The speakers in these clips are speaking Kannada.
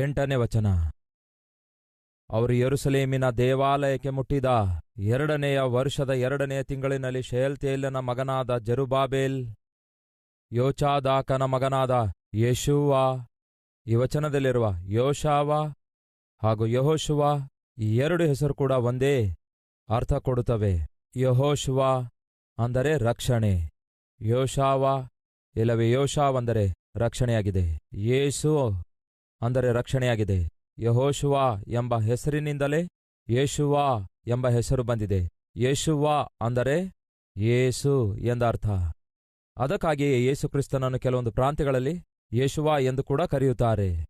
ಎಂಟನೇ ವಚನ. ಅವರು ಯರುಸಲೇಮಿನ ದೇವಾಲಯಕ್ಕೆ ಮುಟ್ಟಿದ ಎರಡನೆಯ ವರ್ಷದ ಎರಡನೆಯ ತಿಂಗಳಿನಲ್ಲಿ ಶೇಲ್ತೇಲನ ಮಗನಾದ ಜರುಬಾಬೇಲ್ ಯೋಚಾದಾಕನ ಮಗನಾದ ಯೇಶುವಾ ಈ ವಚನದಲ್ಲಿರುವ ಯೋಶಾವ ಹಾಗೂ ಯಹೋಶುವಾ ಈ ಎರಡು ಹೆಸರು ಕೂಡ ಒಂದೇ ಅರ್ಥ ಕೊಡುತ್ತವೆ. ಯಹೋಶುವ ಅಂದರೆ ರಕ್ಷಣೆ ಯೋಶಾವಾ ಇಲ್ಲವೇ ಯೋಶಾವ್ ಅಂದರೆ ರಕ್ಷಣೆಯಾಗಿದೆ. ಯೇಸು ಅಂದರೆ ರಕ್ಷಣೆಯಾಗಿದೆ. ಯಹೋಶುವ ಎಂಬ ಹೆಸರಿನಿಂದಲೇ ಯೇಶುವಾ ಎಂಬ ಹೆಸರು ಬಂದಿದೆ. ಯೇಶುವಾ ಅಂದರೆ ಯೇಸು ಎಂದರ್ಥ. ಅದಕ್ಕಾಗಿಯೇ ಯೇಸು ಕ್ರಿಸ್ತನನ್ನು ಕೆಲವೊಂದು ಪ್ರಾಂತ್ಯಗಳಲ್ಲಿ ಯೇಶುವಾ ಎಂದು ಕೂಡ ಕರೆಯುತ್ತಾರೆ.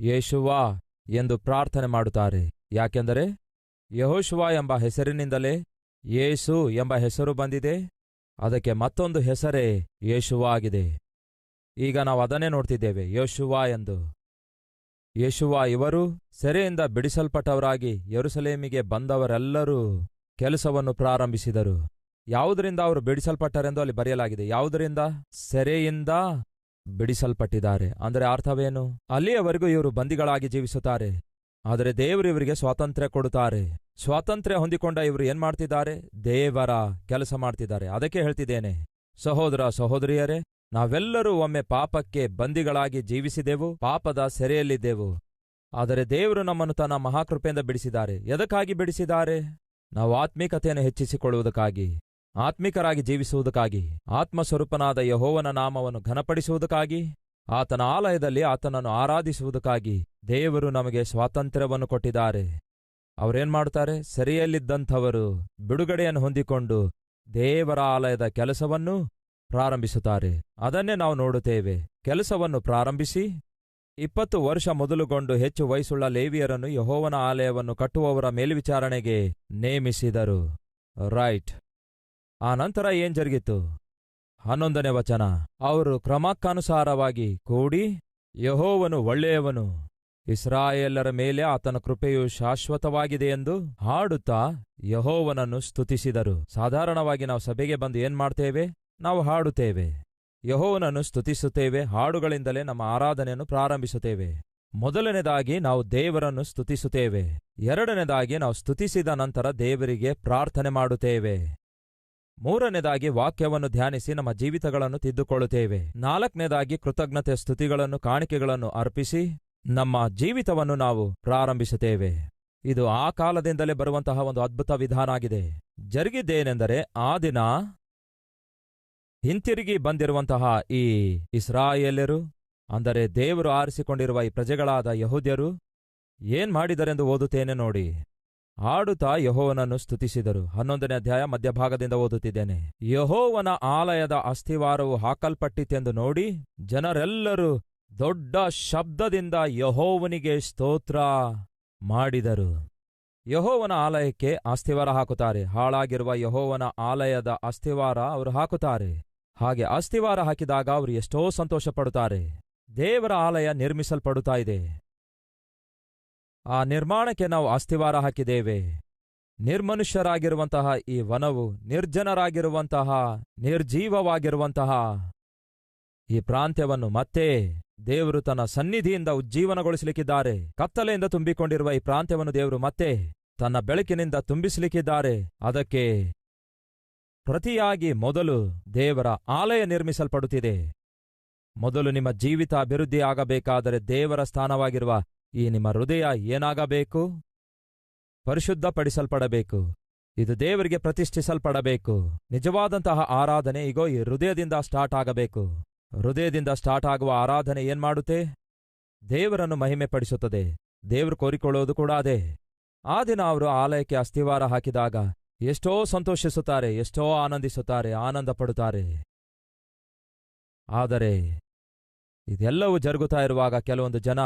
ಯೇಶುವಾ ಎಂದು ಪ್ರಾರ್ಥನೆ ಮಾಡುತ್ತಾರೆ. ಯಾಕೆಂದರೆ ಯಹೋಶುವ ಎಂಬ ಹೆಸರಿನಿಂದಲೇ ಯೇಸು ಎಂಬ ಹೆಸರು ಬಂದಿದೆ. ಅದಕ್ಕೆ ಮತ್ತೊಂದು ಹೆಸರೇ ಯೇಶುವಾ ಆಗಿದೆ. ಈಗ ನಾವು ಅದನ್ನೇ ನೋಡ್ತಿದ್ದೇವೆ. ಯೋಶುವ ಎಂದು. ಯೇಷುವ ಇವರು ಸೆರೆಯಿಂದ ಬಿಡಿಸಲ್ಪಟ್ಟವರಾಗಿ ಯರುಸಲೇಮಿಗೆ ಬಂದವರೆಲ್ಲರೂ ಕೆಲಸವನ್ನು ಪ್ರಾರಂಭಿಸಿದರು. ಯಾವುದರಿಂದ ಅವರು ಬಿಡಿಸಲ್ಪಟ್ಟರೆಂದು ಅಲ್ಲಿ ಬರೆಯಲಾಗಿದೆ. ಯಾವುದರಿಂದ? ಸೆರೆಯಿಂದ ಬಿಡಿಸಲ್ಪಟ್ಟಿದ್ದಾರೆ. ಅಂದರೆ ಅರ್ಥವೇನು? ಅಲ್ಲಿಯವರೆಗೂ ಇವರು ಬಂದಿಗಳಾಗಿ ಜೀವಿಸುತ್ತಾರೆ. ಆದರೆ ದೇವರು ಇವರಿಗೆ ಸ್ವಾತಂತ್ರ್ಯ ಕೊಡುತ್ತಾರೆ. ಸ್ವಾತಂತ್ರ್ಯ ಹೊಂದಿಕೊಂಡ ಇವರು ಏನ್ ಮಾಡ್ತಿದ್ದಾರೆ? ದೇವರ ಕೆಲಸ ಮಾಡ್ತಿದ್ದಾರೆ. ಅದಕ್ಕೆ ಹೇಳ್ತಿದ್ದೇನೆ. ಸಹೋದರ ಸಹೋದರಿಯರೇ ನಾವೆಲ್ಲರೂ ಒಮ್ಮೆ ಪಾಪಕ್ಕೆ ಬಂದಿಗಳಾಗಿ ಜೀವಿಸಿದೆವು, ಪಾಪದ ಸೆರೆಯಲ್ಲಿದ್ದೆವು. ಆದರೆ ದೇವರು ನಮ್ಮನ್ನು ತನ್ನ ಮಹಾಕೃಪೆಯಿಂದ ಬಿಡಿಸಿದ್ದಾರೆ. ಎದಕ್ಕಾಗಿ ಬಿಡಿಸಿದ್ದಾರೆ? ನಾವು ಆತ್ಮಿಕತೆಯನ್ನು ಹೆಚ್ಚಿಸಿಕೊಳ್ಳುವುದಕ್ಕಾಗಿ, ಆತ್ಮಿಕರಾಗಿ ಜೀವಿಸುವುದಕ್ಕಾಗಿ, ಆತ್ಮಸ್ವರೂಪನಾದ ಯಹೋವನ ನಾಮವನ್ನು ಘನಪಡಿಸುವುದಕ್ಕಾಗಿ, ಆತನ ಆಲಯದಲ್ಲಿ ಆತನನ್ನು ಆರಾಧಿಸುವುದಕ್ಕಾಗಿ ದೇವರು ನಮಗೆ ಸ್ವಾತಂತ್ರ್ಯವನ್ನು ಕೊಟ್ಟಿದ್ದಾರೆ. ಅವರೇನ್ ಮಾಡುತ್ತಾರೆ? ಸೆರೆಯಲ್ಲಿದ್ದಂಥವರು ಬಿಡುಗಡೆಯನ್ನು ಹೊಂದಿಕೊಂಡು ದೇವರ ಆಲಯದ ಕೆಲಸವನ್ನು ಪ್ರಾರಂಭಿಸುತ್ತಾರೆ. ಅದನ್ನೇ ನಾವು ನೋಡುತ್ತೇವೆ. ಕೆಲಸವನ್ನು ಪ್ರಾರಂಭಿಸಿ. ಇಪ್ಪತ್ತು ವರ್ಷ ಮೊದಲುಗೊಂಡು ಹೆಚ್ಚು ವಯಸ್ಸುಳ್ಳ ಲೇವಿಯರನ್ನು ಯಹೋವನ ಆಲಯವನ್ನು ಕಟ್ಟುವವರ ಮೇಲ್ವಿಚಾರಣೆಗೆ ನೇಮಿಸಿದರು. ರೈಟ್. ಆ ನಂತರ ಏನ್ ಜರುಗಿತು? ಹನ್ನೊಂದನೇ ವಚನ. ಅವರು ಕ್ರಮಕ್ಕನುಸಾರವಾಗಿ ಕೂಡಿ ಯಹೋವನು ಒಳ್ಳೆಯವನು. ಇಸ್ರಾಯೇಲರ ಮೇಲೆ ಆತನ ಕೃಪೆಯು ಶಾಶ್ವತವಾಗಿದೆ ಎಂದು ಹಾಡುತ್ತಾ ಯಹೋವನನ್ನು ಸ್ತುತಿಸಿದರು. ಸಾಧಾರಣವಾಗಿ ನಾವು ಸಭೆಗೆ ಬಂದು ಏನ್ ಮಾಡ್ತೇವೆ? ನಾವು ಹಾಡುತ್ತೇವೆ. ಯಹೋವನನ್ನು ಸ್ತುತಿಸುತ್ತೇವೆ. ಹಾಡುಗಳಿಂದಲೇ ನಮ್ಮ ಆರಾಧನೆಯನ್ನು ಪ್ರಾರಂಭಿಸುತ್ತೇವೆ. ಮೊದಲನೇದಾಗಿ ನಾವು ದೇವರನ್ನು ಸ್ತುತಿಸುತ್ತೇವೆ. ಎರಡನೇದಾಗಿ ನಾವು ಸ್ತುತಿಸಿದ ನಂತರ ದೇವರಿಗೆ ಪ್ರಾರ್ಥನೆ ಮಾಡುತ್ತೇವೆ. ಮೂರನೇದಾಗಿ ವಾಕ್ಯವನ್ನು ಧ್ಯಾನಿಸಿ ನಮ್ಮ ಜೀವಿತಗಳನ್ನು ತಿದ್ದುಕೊಳ್ಳುತ್ತೇವೆ. ನಾಲ್ಕನೇದಾಗಿ ಕೃತಜ್ಞತೆ ಸ್ತುತಿಗಳನ್ನು, ಕಾಣಿಕೆಗಳನ್ನು ಅರ್ಪಿಸಿ ನಮ್ಮ ಜೀವಿತವನ್ನು ನಾವು ಪ್ರಾರಂಭಿಸುತ್ತೇವೆ. ಇದು ಆ ಕಾಲದಿಂದಲೇ ಬರುವಂತಹ ಒಂದು ಅದ್ಭುತ ವಿಧಾನ ಆಗಿದೆ. ಜರುಗಿದ್ದೇನೆಂದರೆ ಆ ದಿನ ಹಿಂತಿರುಗಿ ಬಂದಿರುವಂತಹ ಈ ಇಸ್ರಾಯೇಲರು ಅಂದರೆ ದೇವರು ಆರಿಸಿಕೊಂಡಿರುವ ಈ ಪ್ರಜೆಗಳಾದ ಯಹೋದ್ಯರು, ಏನ್ ಮಾಡಿದರೆಂದು ಓದುತ್ತೇನೆ ನೋಡಿ. ಆಡುತ್ತಾ ಯಹೋವನನ್ನು ಸ್ತುತಿಸಿದರು. ಹನ್ನೊಂದನೇ ಅಧ್ಯಾಯ, ಮಧ್ಯಭಾಗದಿಂದ ಓದುತ್ತಿದ್ದೇನೆ. ಯಹೋವನ ಆಲಯದ ಅಸ್ಥಿವಾರವು ಹಾಕಲ್ಪಟ್ಟಿತೆಂದು ನೋಡಿ ಜನರೆಲ್ಲರೂ ದೊಡ್ಡ ಶಬ್ದದಿಂದ ಯಹೋವನಿಗೆ ಸ್ತೋತ್ರ ಮಾಡಿದರು. ಯಹೋವನ ಆಲಯಕ್ಕೆ ಅಸ್ಥಿವಾರ ಹಾಕುತ್ತಾರೆ. ಹಾಳಾಗಿರುವ ಯಹೋವನ ಆಲಯದ ಅಸ್ಥಿವಾರ ಅವರು ಹಾಕುತ್ತಾರೆ. ಹಾಗೆ ಅಸ್ಥಿವಾರ ಹಾಕಿದಾಗ ಅವರು ಎಷ್ಟೋ ಸಂತೋಷ ಪಡುತ್ತಾರೆ ದೇವರ ಆಲಯ ನಿರ್ಮಿಸಲ್ಪಡುತ್ತಾ ಇದೆ. ಆ ನಿರ್ಮಾಣಕ್ಕೆ ನಾವು ಅಸ್ಥಿವಾರ ಹಾಕಿದ್ದೇವೆ. ನಿರ್ಮನುಷ್ಯರಾಗಿರುವಂತಹ ಈ ವನವು ನಿರ್ಜನರಾಗಿರುವಂತಹ, ನಿರ್ಜೀವವಾಗಿರುವಂತಹ. ಈ ಪ್ರಾಂತ್ಯವನ್ನು ಮತ್ತೆ ದೇವರು ತನ್ನ ಸನ್ನಿಧಿಯಿಂದ ಉಜ್ಜೀವನಗೊಳಿಸಲಿಕ್ಕಿದ್ದಾರೆ. ಕತ್ತಲೆಯಿಂದ ತುಂಬಿಕೊಂಡಿರುವ ಈ ಪ್ರಾಂತ್ಯವನ್ನು ದೇವರು ಮತ್ತೆ ತನ್ನ ಬೆಳಕಿನಿಂದ ತುಂಬಿಸಲಿಕ್ಕಿದ್ದಾರೆ. ಅದಕ್ಕೆ ಪ್ರತಿಯಾಗಿ ಮೊದಲು ದೇವರ ಆಲಯ ನಿರ್ಮಿಸಲ್ಪಡುತ್ತಿದೆ. ಮೊದಲು ನಿಮ್ಮ ಜೀವಿತ ಅಭಿವೃದ್ಧಿ ಆಗಬೇಕಾದರೆ ದೇವರ ಸ್ಥಾನವಾಗಿರುವ ಈ ನಿಮ್ಮ ಹೃದಯ ಏನಾಗಬೇಕು? ಪರಿಶುದ್ಧಪಡಿಸಲ್ಪಡಬೇಕು. ಇದು ದೇವರಿಗೆ ಪ್ರತಿಷ್ಠಿಸಲ್ಪಡಬೇಕು. ನಿಜವಾದಂತಹ ಆರಾಧನೆ ಈಗೋ ಈ ಹೃದಯದಿಂದ ಸ್ಟಾರ್ಟ್ ಆಗಬೇಕು. ಹೃದಯದಿಂದ ಸ್ಟಾರ್ಟ್ ಆಗುವ ಆರಾಧನೆ ಏನ್ಮಾಡುತ್ತೆ ದೇವರನ್ನು ಮಹಿಮೆ ಪಡಿಸುತ್ತದೆ ದೇವರು ಕೋರಿಕೊಳ್ಳೋದು ಕೂಡ ಅದೇ. ಆ ದಿನ ಅವರು ಆಲಯಕ್ಕೆ ಅಸ್ಥಿವಾರ ಹಾಕಿದಾಗ ಎಷ್ಟೋ ಸಂತೋಷಿಸುತ್ತಾರೆ, ಎಷ್ಟೋ ಆನಂದಿಸುತ್ತಾರೆ ಆನಂದ ಪಡುತ್ತಾರೆ ಆದರೆ ಇದೆಲ್ಲವೂ ಜರುಗುತ್ತಾ ಇರುವಾಗ ಕೆಲವೊಂದು ಜನ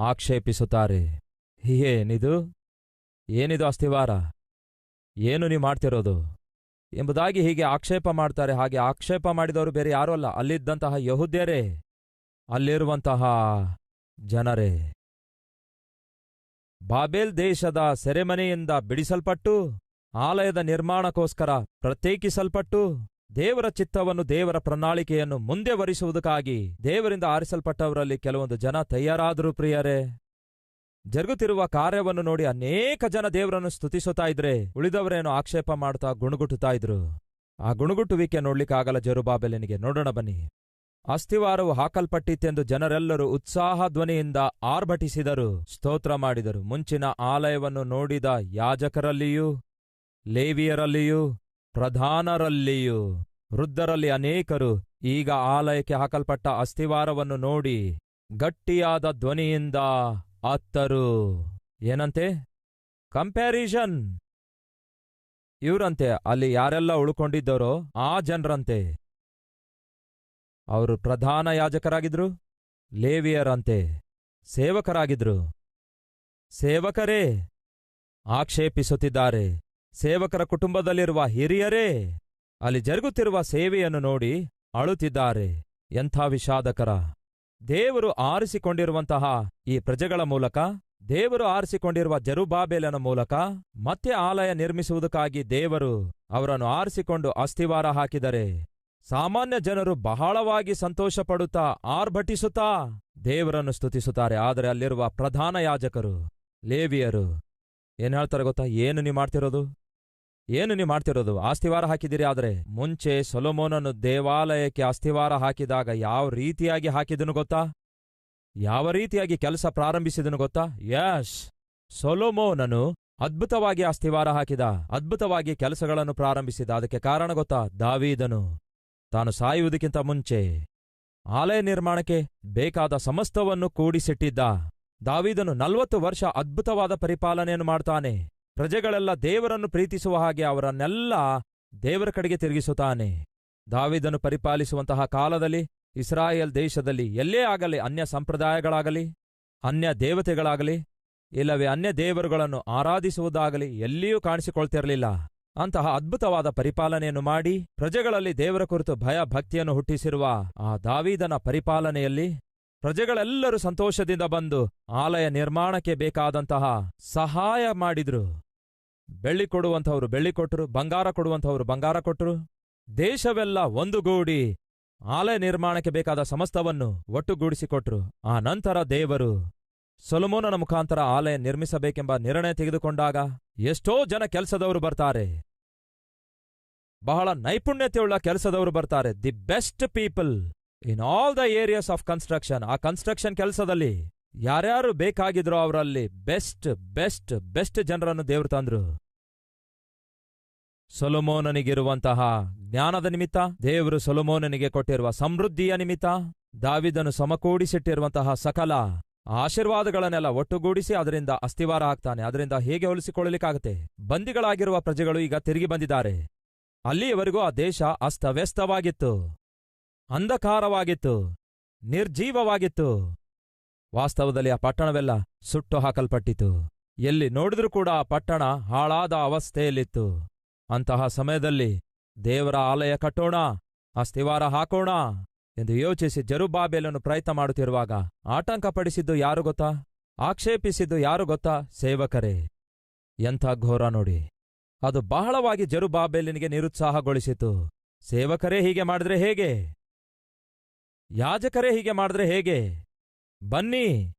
ಆಕ್ಷೇಪಿಸುತ್ತಾರೆ. ಏನಿದು? ಏನಿದು ಅಸ್ಥಿವಾರ ಏನು ನೀವು ಮಾಡ್ತಿರೋದು? ಎಂಬುದಾಗಿ ಹೀಗೆ ಆಕ್ಷೇಪ ಮಾಡ್ತಾರೆ. ಹಾಗೆ ಆಕ್ಷೇಪ ಮಾಡಿದವರು ಬೇರೆ ಯಾರೂ ಅಲ್ಲ. ಅಲ್ಲಿದ್ದಂತಹ ಯಹುದ್ಯರೇ, ಅಲ್ಲಿರುವಂತಹ ಜನರೇ, ಬಾಬೆಲ್ ದೇಶದ ಸೆರೆಮನೆಯಿಂದ ಬಿಡಿಸಲ್ಪಟ್ಟು ಆಲಯದ ನಿರ್ಮಾಣಕ್ಕೋಸ್ಕರ ಪ್ರತ್ಯೇಕಿಸಲ್ಪಟ್ಟು ದೇವರ ಚಿತ್ತವನ್ನು ದೇವರ ಪ್ರಣಾಳಿಕೆಯನ್ನು ಮುಂದೆ ವರಿಸುವುದಕ್ಕಾಗಿ ದೇವರಿಂದ ಆರಿಸಲ್ಪಟ್ಟವರಲ್ಲಿ ಕೆಲವೊಂದು ಜನ ತಯಾರಾದರೂ ಪ್ರಿಯರೇ. ಜರುಗುತ್ತಿರುವ ಕಾರ್ಯವನ್ನು ನೋಡಿ ಅನೇಕ ಜನ ದೇವರನ್ನು ಸ್ತುತಿಸುತ್ತಾ ಇದ್ರೆ ಉಳಿದವರೇನು ಆಕ್ಷೇಪ ಮಾಡ್ತಾ ಗುಣಗುಟ್ಟುತ್ತಾ ಇದ್ರು. ಆ ಗುಣಗುಟ್ಟುವಿಕೆ ನೋಡ್ಲಿಕ್ಕಾಗಲ್ಲ ಜರುಬಾಬೆಲನಿಗೆ. ನೋಡೋಣ ಬನ್ನಿ. ಅಸ್ಥಿವಾರವು ಹಾಕಲ್ಪಟ್ಟಿತ್ತೆಂದು ಜನರೆಲ್ಲರೂ ಉತ್ಸಾಹ ಧ್ವನಿಯಿಂದ ಆರ್ಭಟಿಸಿದರು. ಸ್ತೋತ್ರ ಮಾಡಿದರು. ಮುಂಚಿನ ಆಲಯವನ್ನು ನೋಡಿದ ಯಾಜಕರಲ್ಲಿಯೂ ಲೇವಿಯರಲ್ಲಿಯೂ, ಪ್ರಧಾನರಲ್ಲಿಯೂ, ವೃದ್ಧರಲ್ಲಿ ಅನೇಕರು ಈಗ ಆಲಯಕ್ಕೆ ಹಾಕಲ್ಪಟ್ಟ ಅಸ್ಥಿವಾರವನ್ನು ನೋಡಿ ಗಟ್ಟಿಯಾದ ಧ್ವನಿಯಿಂದ ಅತ್ತರು. ಏನಂತೆ? ಕಂಪ್ಯಾರಿಷನ್. ಇವರಂತೆ, ಅಲ್ಲಿ ಯಾರೆಲ್ಲ ಉಳ್ಕೊಂಡಿದ್ದರೋ ಆ ಜನರಂತೆ. ಅವರು ಪ್ರಧಾನ ಯಾಜಕರಾಗಿದ್ರು, ಲೇವಿಯರಂತೆ, ಸೇವಕರಾಗಿದ್ರು. ಸೇವಕರೇ, ಆಕ್ಷೇಪಿಸುತ್ತಿದ್ದಾರೆ. ಸೇವಕರ ಕುಟುಂಬದಲ್ಲಿರುವ ಹಿರಿಯರೇ, ಅಲ್ಲಿ ಜರುಗುತ್ತಿರುವ ಸೇವೆಯನ್ನು ನೋಡಿ ಅಳುತ್ತಿದ್ದಾರೆ. ಎಂಥ ವಿಷಾದಕರ. ದೇವರು ಆರಿಸಿಕೊಂಡಿರುವಂತಹ ಈ ಪ್ರಜೆಗಳ ಮೂಲಕ, ದೇವರು ಆರಿಸಿಕೊಂಡಿರುವ ಜರುಬಾಬೇಲನ ಮೂಲಕ ಮತ್ತೆ ಆಲಯ ನಿರ್ಮಿಸುವುದಕ್ಕಾಗಿ ದೇವರು ಅವರನ್ನು ಆರಿಸಿಕೊಂಡು ಅಸ್ಥಿವಾರ ಹಾಕಿದರೆ, ಸಾಮಾನ್ಯ ಜನರು ಬಹಳವಾಗಿ ಸಂತೋಷಪಡುತ್ತಾ ಆರ್ಭಟಿಸುತ್ತಾ ದೇವರನ್ನು ಸ್ತುತಿಸುತ್ತಾರೆ. ಆದರೆ ಅಲ್ಲಿರುವ ಪ್ರಧಾನ ಯಾಜಕರು, ಲೇವಿಯರು, ಏನ್ ಹೇಳ್ತಾರೆ ಗೊತ್ತಾ? ಏನು ನೀವು ಮಾಡ್ತಿರೋದು? ಏನು ನೀವು ಮಾಡ್ತಿರೋದು? ಆಸ್ತಿವಾರ ಹಾಕಿದಿರಿ ಆದರೆ ಮುಂಚೆ ಸೊಲೊಮೋನನು ದೇವಾಲಯಕ್ಕೆ ಅಸ್ಥಿವಾರ ಹಾಕಿದಾಗ ಯಾವ ರೀತಿಯಾಗಿ ಹಾಕಿದನು ಗೊತ್ತಾ? ಯಾವ ರೀತಿಯಾಗಿ ಕೆಲಸ ಪ್ರಾರಂಭಿಸಿದನು ಗೊತ್ತಾ? ಯಶ್ ಸೊಲೊಮೋನನು ಅದ್ಭುತವಾಗಿ ಅಸ್ಥಿವಾರ ಹಾಕಿದ, ಅದ್ಭುತವಾಗಿ ಕೆಲಸಗಳನ್ನು ಪ್ರಾರಂಭಿಸಿದ. ಅದಕ್ಕೆ ಕಾರಣ ಗೊತ್ತಾ? ದಾವೀದನು. ತಾನು ಸಾಯುವುದಕ್ಕಿಂತ ಮುಂಚೆ ಆಲಯ ನಿರ್ಮಾಣಕ್ಕೆ ಬೇಕಾದ ಸಮಸ್ತವನ್ನು ಕೂಡಿಸಿಟ್ಟಿದ್ದ. ದಾವೀದನು ನಲವತ್ತು ವರ್ಷ ಅದ್ಭುತವಾದ ಪರಿಪಾಲನೆಯನ್ನು ಮಾಡ್ತಾನೆ. ಪ್ರಜೆಗಳೆಲ್ಲ ದೇವರನ್ನು ಪ್ರೀತಿಸುವ ಹಾಗೆ ಅವರನ್ನೆಲ್ಲ ದೇವರ ಕಡೆಗೆ ತಿರುಗಿಸುತ್ತಾನೆ. ದಾವಿದನು ಪರಿಪಾಲಿಸುವಂತಹ ಕಾಲದಲ್ಲಿ, ಇಸ್ರಾಯೇಲ್ ದೇಶದಲ್ಲಿ ಎಲ್ಲೇ ಆಗಲಿ, ಅನ್ಯ ಸಂಪ್ರದಾಯಗಳಾಗಲಿ, ಅನ್ಯ ದೇವತೆಗಳಾಗಲಿ, ಇಲ್ಲವೇ ಅನ್ಯ ದೇವರುಗಳನ್ನು ಆರಾಧಿಸುವುದಾಗಲಿ ಎಲ್ಲಿಯೂ ಕಾಣಿಸಿಕೊಳ್ತಿರಲಿಲ್ಲ. ಅಂತಹ ಅದ್ಭುತವಾದ ಪರಿಪಾಲನೆಯನ್ನು ಮಾಡಿ ಪ್ರಜೆಗಳಲ್ಲಿ ದೇವರ ಕುರಿತು ಭಯ ಭಕ್ತಿಯನ್ನು ಹುಟ್ಟಿಸಿರುವ ಆ ದಾವಿದನ ಪರಿಪಾಲನೆಯಲ್ಲಿ ಪ್ರಜೆಗಳೆಲ್ಲರೂ ಸಂತೋಷದಿಂದ ಬಂದು ಆಲಯ ನಿರ್ಮಾಣಕ್ಕೆ ಬೇಕಾದಂತಹ ಸಹಾಯ ಮಾಡಿದ್ರು. ಬೆಳ್ಳಿ ಕೊಡುವಂಥವ್ರು ಬೆಳ್ಳಿ ಕೊಟ್ಟರು ಬಂಗಾರ ಕೊಡುವಂಥವ್ರು ಬಂಗಾರ ಕೊಟ್ಟರು ದೇಶವೆಲ್ಲ ಒಂದುಗೂಡಿ ಆಲಯ ನಿರ್ಮಾಣಕ್ಕೆ ಬೇಕಾದ ಸಮಸ್ತವನ್ನು ಒಟ್ಟುಗೂಡಿಸಿಕೊಟ್ರು ಆ ನಂತರ ದೇವರು ಸೊಲಮೋನನ ಮುಖಾಂತರ ಆಲಯ ನಿರ್ಮಿಸಬೇಕೆಂಬ ನಿರ್ಣಯ ತೆಗೆದುಕೊಂಡಾಗ ಎಷ್ಟೋ ಜನ ಕೆಲಸದವರು ಬರ್ತಾರೆ. ಬಹಳ ನೈಪುಣ್ಯತೆಯುಳ್ಳ ಕೆಲಸದವರು ಬರ್ತಾರೆ. The best people. In all the areas of construction ಆ ಕನ್ಸ್ಟ್ರಕ್ಷನ್ ಕೆಲಸದಲ್ಲಿ ಯಾರ್ಯಾರು ಬೇಕಾಗಿದ್ರೋ ಅವರಲ್ಲಿ ಬೆಸ್ಟ್ ಬೆಸ್ಟ್ ಬೆಸ್ಟ್ ಜನರನ್ನು ದೇವರು ತಂದ್ರು. ಸೊಲೊಮೋನನಿಗಿರುವಂತಹ ಜ್ಞಾನದ ನಿಮಿತ್ತ, ದೇವರು ಸೊಲೊಮೋನನಿಗೆ ಕೊಟ್ಟಿರುವ ಸಮೃದ್ಧಿಯ ನಿಮಿತ್ತ, ದಾವಿದನು ಸಮಕೂಡಿಸಿಟ್ಟಿರುವಂತಹ ಸಕಲ ಆಶೀರ್ವಾದಗಳನ್ನೆಲ್ಲ ಒಟ್ಟುಗೂಡಿಸಿ ಅದರಿಂದ ಅಸ್ಥಿವಾರ ಆಗ್ತಾನೆ. ಅದರಿಂದ ಹೇಗೆ ಹೋಲಿಸಿಕೊಳ್ಳಲಿಕ್ಕಾಗತ್ತೆ? ಬಂದಿಗಳಾಗಿರುವ ಪ್ರಜೆಗಳು ಈಗ ತಿರುಗಿ ಬಂದಿದ್ದಾರೆ. ಅಲ್ಲಿಯವರೆಗೂ ಆ ದೇಶ ಅಸ್ತವ್ಯಸ್ತವಾಗಿತ್ತು. ಅಂಧಕಾರವಾಗಿತ್ತು, ನಿರ್ಜೀವವಾಗಿತ್ತು. ವಾಸ್ತವದಲ್ಲಿ ಆ ಪಟ್ಟಣವೆಲ್ಲ ಸುಟ್ಟು ಹಾಕಲ್ಪಟ್ಟಿತು. ಎಲ್ಲಿ ನೋಡಿದ್ರೂ ಕೂಡ ಆ ಪಟ್ಟಣ ಹಾಳಾದ ಅವಸ್ಥೆಯಲ್ಲಿತ್ತು. ಅಂತಹ ಸಮಯದಲ್ಲಿ ದೇವರ ಆಲಯ ಕಟ್ಟೋಣ ಅಸ್ಥಿವಾರ ಹಾಕೋಣ ಎಂದು ಯೋಚಿಸಿ ಜರುಬಾಬೇಲನ್ನು ಪ್ರಯತ್ನ ಮಾಡುತ್ತಿರುವಾಗ ಆಟಂಕಪಡಿಸಿದ್ದು ಯಾರು ಗೊತ್ತಾ? ಆಕ್ಷೇಪಿಸಿದ್ದು ಯಾರು ಗೊತ್ತಾ? ಸೇವಕರೇ. ಎಂಥ ಘೋರ ನೋಡಿ. ಅದು ಬಹಳವಾಗಿ ಜರುಬಾಬೆಲಿನಿಗೆ ನಿರುತ್ಸಾಹಗೊಳಿಸಿತು. ಸೇವಕರೇ ಹೀಗೆ ಮಾಡಿದ್ರೆ ಹೇಗೆ? ಯಾಜಕರೇ ಹೀಗೆ ಮಾಡಿದ್ರೆ ಹೇಗೆ? ಬನ್ನಿ.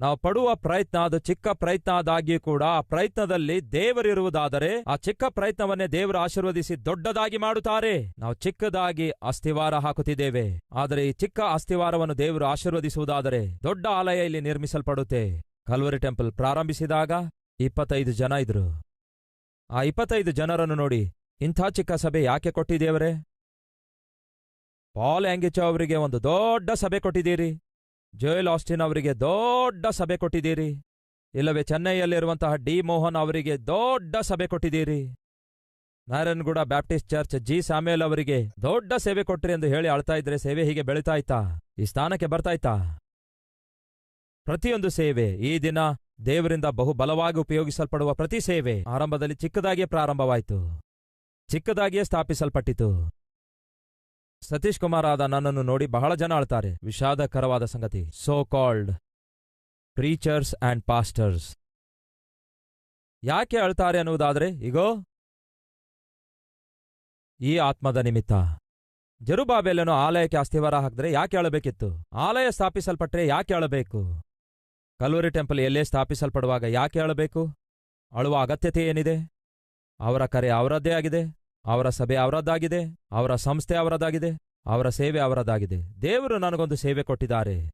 ನಾವು ಪಡುವ ಪ್ರಯತ್ನ, ಅದು ಚಿಕ್ಕ ಪ್ರಯತ್ನ ಆದಾಗ್ಯೂ ಕೂಡ ಆ ಪ್ರಯತ್ನದಲ್ಲಿ ದೇವರಿರುವುದಾದರೆ ಆ ಚಿಕ್ಕ ಪ್ರಯತ್ನವನ್ನೇ ದೇವರು ಆಶೀರ್ವದಿಸಿ ದೊಡ್ಡದಾಗಿ ಮಾಡುತ್ತಾರೆ. ನಾವು ಚಿಕ್ಕದಾಗಿ ಅಸ್ಥಿವಾರ ಹಾಕುತ್ತಿದ್ದೇವೆ. ಆದರೆ ಈ ಚಿಕ್ಕ ಅಸ್ಥಿವಾರವನ್ನು ದೇವರು ಆಶೀರ್ವದಿಸುವುದಾದರೆ ದೊಡ್ಡ ಆಲಯ ಇಲ್ಲಿ ನಿರ್ಮಿಸಲ್ಪಡುತ್ತೆ. ಕಲ್ವರಿ ಟೆಂಪಲ್ ಪ್ರಾರಂಭಿಸಿದಾಗ ಇಪ್ಪತ್ತೈದು ಜನ ಇದ್ರು. ಆ ಇಪ್ಪತ್ತೈದು ಜನರನ್ನು ನೋಡಿ, ಇಂಥ ಚಿಕ್ಕ ಸಭೆ ಯಾಕೆ ಕೊಟ್ಟಿದ್ದೇವರೇ ಪಾಲ್ ಆಂಗಿಚೋ ಅವರಿಗೆ ಒಂದು ದೊಡ್ಡ ಸಭೆ ಕೊಟ್ಟಿದ್ದೀರಿ. ಜೋಯಲ್ ಆಸ್ಟಿನ್ ಅವರಿಗೆ ದೊಡ್ಡ ಸಭೆ ಕೊಟ್ಟಿದ್ದೀರಿ. ಇಲ್ಲವೇ ಚೆನ್ನೈಯಲ್ಲಿರುವಂತಹ ಡಿ ಮೋಹನ್ ಅವರಿಗೆ ದೊಡ್ಡ ಸಭೆ ಕೊಟ್ಟಿದ್ದೀರಿ. Narayanaguda Baptist church G Samuel ಅವರಿಗೆ ದೊಡ್ಡ ಸೇವೆ ಕೊಟ್ರಿ ಎಂದು ಹೇಳಿ ಅಳ್ತಾ ಇದ್ರೆ ಸೇವೆ ಹೀಗೆ ಬೆಳೀತಾಯ್ತಾ ಇತ್ತಾ? ಈ ಸ್ಥಾನಕ್ಕೆ ಬರ್ತಾ ಪ್ರತಿಯೊಂದು ಸೇವೆ ಈ ದಿನ ದೇವರಿಂದ ಬಹು ಬಲವಾಗಿ ಉಪಯೋಗಿಸಲ್ಪಡುವ ಪ್ರತಿ ಸೇವೆ ಆರಂಭದಲ್ಲಿ ಚಿಕ್ಕದಾಗಿಯೇ ಪ್ರಾರಂಭವಾಯಿತು. ಚಿಕ್ಕದಾಗಿಯೇ ಸ್ಥಾಪಿಸಲ್ಪಟ್ಟಿತು. ಸತೀಶ್ ಕುಮಾರ್ ಆದ ನನ್ನನ್ನು ನೋಡಿ ಬಹಳ ಜನ ಅಳ್ತಾರೆ ವಿಷಾದಕರವಾದ ಸಂಗತಿ. So called preachers and pastors ಯಾಕೆ ಅಳ್ತಾರೆ ಅನ್ನುವುದಾದರೆ, ಇಗೋ, ಈ ಆತ್ಮದ ನಿಮಿತ್ತ. ಜರುಬಾಬೆಲನು ಆಲಯಕ್ಕೆ ಅಸ್ಥಿವಾರ ಹಾಕಿದ್ರೆ ಯಾಕೆ ಅಳಬೇಕಿತ್ತು ಆಲಯ ಸ್ಥಾಪಿಸಲ್ಪಟ್ರೆ ಯಾಕೆ ಅಳಬೇಕು ಕಲ್ವರಿ ಟೆಂಪಲ್ ಎಲ್ಲೇ ಸ್ಥಾಪಿಸಲ್ಪಡುವಾಗ ಯಾಕೆ ಅಳಬೇಕು ಅಳುವ ಅಗತ್ಯತೆ ಏನಿದೆ? ಅವರ ಕರೆ ಅವರದ್ದೇ ಆಗಿದೆ. ಅವರ ಸಭೆ ಅವರದ್ದಾಗಿದೆ, ಅವರ ಸಂಸ್ಥೆ ಅವರದ್ದಾಗಿದೆ, ಅವರ ಸೇವೆ ಅವರದ್ದಾಗಿದೆ. ದೇವರು ನನಗೊಂದು ಸೇವೆ ಕೊಟ್ಟಿದ್ದಾರೆ.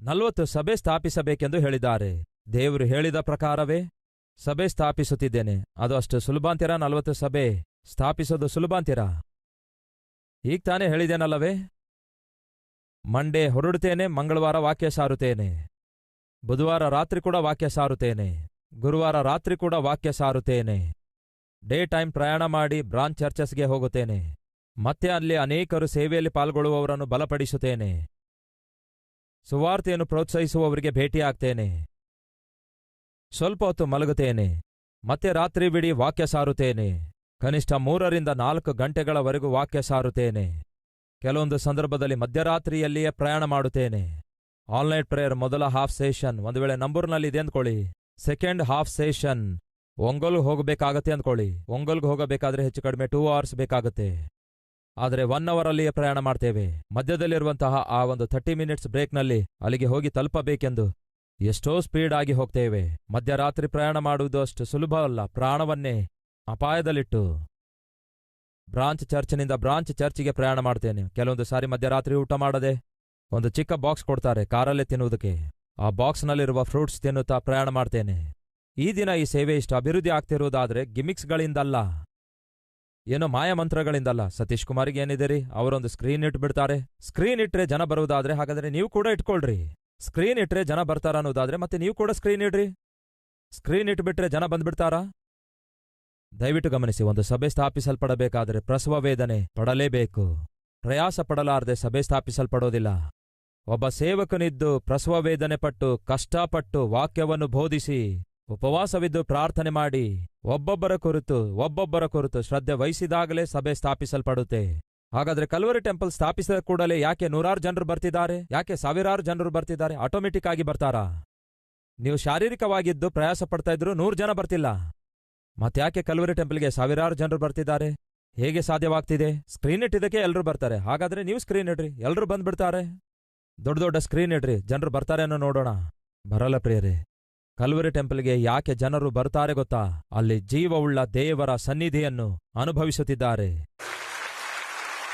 ನಲವತ್ತು ಸಭೆ ಸ್ಥಾಪಿಸಬೇಕೆಂದು ಹೇಳಿದ್ದಾರೆ. ದೇವರು ಹೇಳಿದ ಪ್ರಕಾರವೇ ಸಭೆ ಸ್ಥಾಪಿಸುತ್ತಿದ್ದೇನೆ. ಅದು ಅಷ್ಟು ಸುಲಭಾಂತಿರ, ನಲವತ್ತು ಸಭೆ ಸ್ಥಾಪಿಸೋದು ಸುಲಭಾಂತಿರ. ಈಗ ತಾನೇ ಹೇಳಿದೇನಲ್ಲವೇ? ಮಂಡೇ ಹೊರಡುತ್ತೇನೆ, ಮಂಗಳವಾರ ವಾಕ್ಯ ಸಾರುತ್ತೇನೆ. ಬುಧವಾರ ರಾತ್ರಿ ಕೂಡ ವಾಕ್ಯ ಸಾರುತ್ತೇನೆ. ಗುರುವಾರ ರಾತ್ರಿ ಕೂಡ ವಾಕ್ಯ ಸಾರುತ್ತೇನೆ. ಡೇ ಟೈಮ್ ಪ್ರಯಾಣ ಮಾಡಿ ಬ್ರಾಂಚ್ ಚರ್ಚಸ್ಗೆ ಹೋಗುತ್ತೇನೆ. ಮತ್ತೆ ಅಲ್ಲಿ ಅನೇಕರು ಸೇವೆಯಲ್ಲಿ ಪಾಲ್ಗೊಳ್ಳುವವರನ್ನು ಬಲಪಡಿಸುತ್ತೇನೆ. ಸುವಾರ್ತೆಯನ್ನು ಪ್ರೋತ್ಸಾಹಿಸುವವರಿಗೆ ಭೇಟಿಯಾಗ್ತೇನೆ. ಸ್ವಲ್ಪ ಹೊತ್ತು ಮಲಗುತ್ತೇನೆ. ಮತ್ತೆ ರಾತ್ರಿವಿಡೀ ವಾಕ್ಯ ಸಾರುತ್ತೇನೆ. ಕನಿಷ್ಠ ಮೂರರಿಂದ ನಾಲ್ಕು ಗಂಟೆಗಳವರೆಗೂ ವಾಕ್ಯ ಸಾರುತ್ತೇನೆ. ಕೆಲವೊಂದು ಸಂದರ್ಭದಲ್ಲಿ ಮಧ್ಯರಾತ್ರಿಯಲ್ಲಿಯೇ ಪ್ರಯಾಣ ಮಾಡುತ್ತೇನೆ. ಆನ್ಲೈನ್ ಪ್ರೇಯರ್ ಮೊದಲ ಹಾಫ್ ಸೆಷನ್. ಒಂದು ವೇಳೆ ನಂಬೂರ್ನಲ್ಲಿದೆ ಅಂದ್ಕೊಳ್ಳಿ. Second half session. ಒಂಗೋಲ್ಗೆ ಹೋಗಬೇಕಾಗತ್ತೆ ಅಂದ್ಕೊಳ್ಳಿ. ಒಂಗೋಲ್ಗೆ ಹೋಗಬೇಕಾದ್ರೆ ಹೆಚ್ಚು ಕಡಿಮೆ ಟೂ ಅವರ್ಸ್ ಬೇಕಾಗುತ್ತೆ. ಆದರೆ ಒನ್ ಅವರ್ ಅಲ್ಲಿಯೇ ಪ್ರಯಾಣ ಮಾಡ್ತೇವೆ. ಮಧ್ಯದಲ್ಲಿರುವಂತಹ ಆ ಒಂದು ಥರ್ಟಿ ಮಿನಿಟ್ಸ್ ಬ್ರೇಕ್ನಲ್ಲಿ ಅಲ್ಲಿಗೆ ಹೋಗಿ ತಲುಪಬೇಕೆಂದು ಎಷ್ಟೋ ಸ್ಪೀಡ್ ಆಗಿ ಹೋಗ್ತೇವೆ. ಮಧ್ಯರಾತ್ರಿ ಪ್ರಯಾಣ ಮಾಡುವುದು ಅಷ್ಟು ಸುಲಭ ಅಲ್ಲ. ಪ್ರಾಣವನ್ನೇ ಅಪಾಯದಲ್ಲಿಟ್ಟು ಬ್ರಾಂಚ್ ಚರ್ಚ್ನಿಂದ ಬ್ರಾಂಚ್ ಚರ್ಚಿಗೆ ಪ್ರಯಾಣ ಮಾಡ್ತೇನೆ. ಕೆಲವೊಂದು ಸಾರಿ ಮಧ್ಯರಾತ್ರಿ ಊಟ ಮಾಡದೆ ಒಂದು ಚಿಕ್ಕ ಬಾಕ್ಸ್ ಕೊಡ್ತಾರೆ ಕಾರಲ್ಲೇ ತಿನ್ನುವುದಕ್ಕೆ. ಆ ಬಾಕ್ಸ್ನಲ್ಲಿರುವ ಫ್ರೂಟ್ಸ್ ತಿನ್ನುತ್ತಾ ಪ್ರಯಾಣ ಮಾಡ್ತೇನೆ. ಈ ದಿನ ಈ ಸೇವೆ ಇಷ್ಟು ಅಭಿವೃದ್ಧಿ ಆಗ್ತಿರುವುದಾದ್ರೆ ಗಿಮಿಕ್ಸ್ಗಳಿಂದಲ್ಲ, ಏನೋ ಮಾಯಮಂತ್ರಗಳಿಂದಲ್ಲ. ಸತೀಶ್ ಕುಮಾರ್ಗೆ ಏನಿದೆ ರೀ ಅವರೊಂದು ಸ್ಕ್ರೀನ್ ಇಟ್ಬಿಡ್ತಾರೆ. ಸ್ಕ್ರೀನ್ ಇಟ್ರೆ ಜನ ಬರುವುದಾದ್ರೆ ಹಾಗಾದ್ರೆ ನೀವು ಕೂಡ ಇಟ್ಕೊಳ್ರಿ. ಸ್ಕ್ರೀನ್ ಇಟ್ರೆ ಜನ ಬರ್ತಾರ ಅನ್ನೋದಾದ್ರೆ ಮತ್ತೆ ನೀವು ಕೂಡ ಸ್ಕ್ರೀನ್ ಇಡ್ರಿ. ಸ್ಕ್ರೀನ್ ಇಟ್ಬಿಟ್ರೆ ಜನ ಬಂದ್ಬಿಡ್ತಾರಾ? ದಯವಿಟ್ಟು ಗಮನಿಸಿ, ಒಂದು ಸಭೆ ಸ್ಥಾಪಿಸಲ್ಪಡಬೇಕಾದರೆ ಪ್ರಸವ ವೇದನೆ ಪಡಲೇಬೇಕು. ಪ್ರಯಾಸ ಪಡಲಾರದೆ ಸಭೆ ಸ್ಥಾಪಿಸಲ್ಪಡೋದಿಲ್ಲ. ಒಬ್ಬ ಸೇವಕನಿದ್ದು ಪ್ರಸವ ವೇದನೆ ಪಟ್ಟು, ಕಷ್ಟಪಟ್ಟು ವಾಕ್ಯವನ್ನು ಬೋಧಿಸಿ ಉಪವಾಸವಿದ್ದು ಪ್ರಾರ್ಥನೆ ಮಾಡಿ, ಒಬ್ಬೊಬ್ಬರ ಕುರಿತು ಒಬ್ಬೊಬ್ಬರ ಕುರಿತು ಶ್ರದ್ಧೆ ವಹಿಸಿದಾಗಲೇ ಸಭೆ ಸ್ಥಾಪಿಸಲ್ಪಡುತ್ತೆ. ಹಾಗಾದ್ರೆ ಕಲ್ವರಿ ಟೆಂಪಲ್ ಸ್ಥಾಪಿಸಿದ ಕೂಡಲೇ ಯಾಕೆ ನೂರಾರು ಜನರು ಬರ್ತಿದ್ದಾರೆ? ಯಾಕೆ ಸಾವಿರಾರು ಜನರು ಬರ್ತಿದ್ದಾರೆ? ಆಟೋಮೆಟಿಕ್ ಆಗಿ ಬರ್ತಾರಾ? ನೀವು ಶಾರೀರಿಕವಾಗಿದ್ದು ಪ್ರಯಾಸ ಪಡ್ತಾ ಇದ್ರು ನೂರು ಜನ ಬರ್ತಿಲ್ಲ. ಮತ್ತ್ಯಾಕೆ ಕಲ್ವರಿ ಟೆಂಪಲ್ಗೆ ಸಾವಿರಾರು ಜನರು ಬರ್ತಿದ್ದಾರೆ? ಹೇಗೆ ಸಾಧ್ಯವಾಗ್ತಿದೆ? ಸ್ಕ್ರೀನ್ ಇಟ್ಟಿದ್ದಕ್ಕೆ ಎಲ್ಲರೂ ಬರ್ತಾರೆ. ಹಾಗಾದ್ರೆ ನೀವು ಸ್ಕ್ರೀನ್ ಇಡ್ರಿ. ಎಲ್ಲರೂ ಬಂದ್ಬಿಡ್ತಾರೆ. ದೊಡ್ಡ ದೊಡ್ಡ ಸ್ಕ್ರೀನ್ ಇಡ್ರಿ. ಜನರು ಬರ್ತಾರೆ ಅನ್ನೋ ನೋಡೋಣ. ಬರಲ್ಲ ಪ್ರಿಯರೇ. ಕಲ್ವರಿ ಟೆಂಪಲ್ಗೆ ಯಾಕೆ ಜನರು ಬರ್ತಾರೆ ಗೊತ್ತಾ? ಅಲ್ಲಿ ಜೀವವುಳ್ಳ ದೇವರ ಸನ್ನಿಧಿಯನ್ನು ಅನುಭವಿಸುತ್ತಿದ್ದಾರೆ.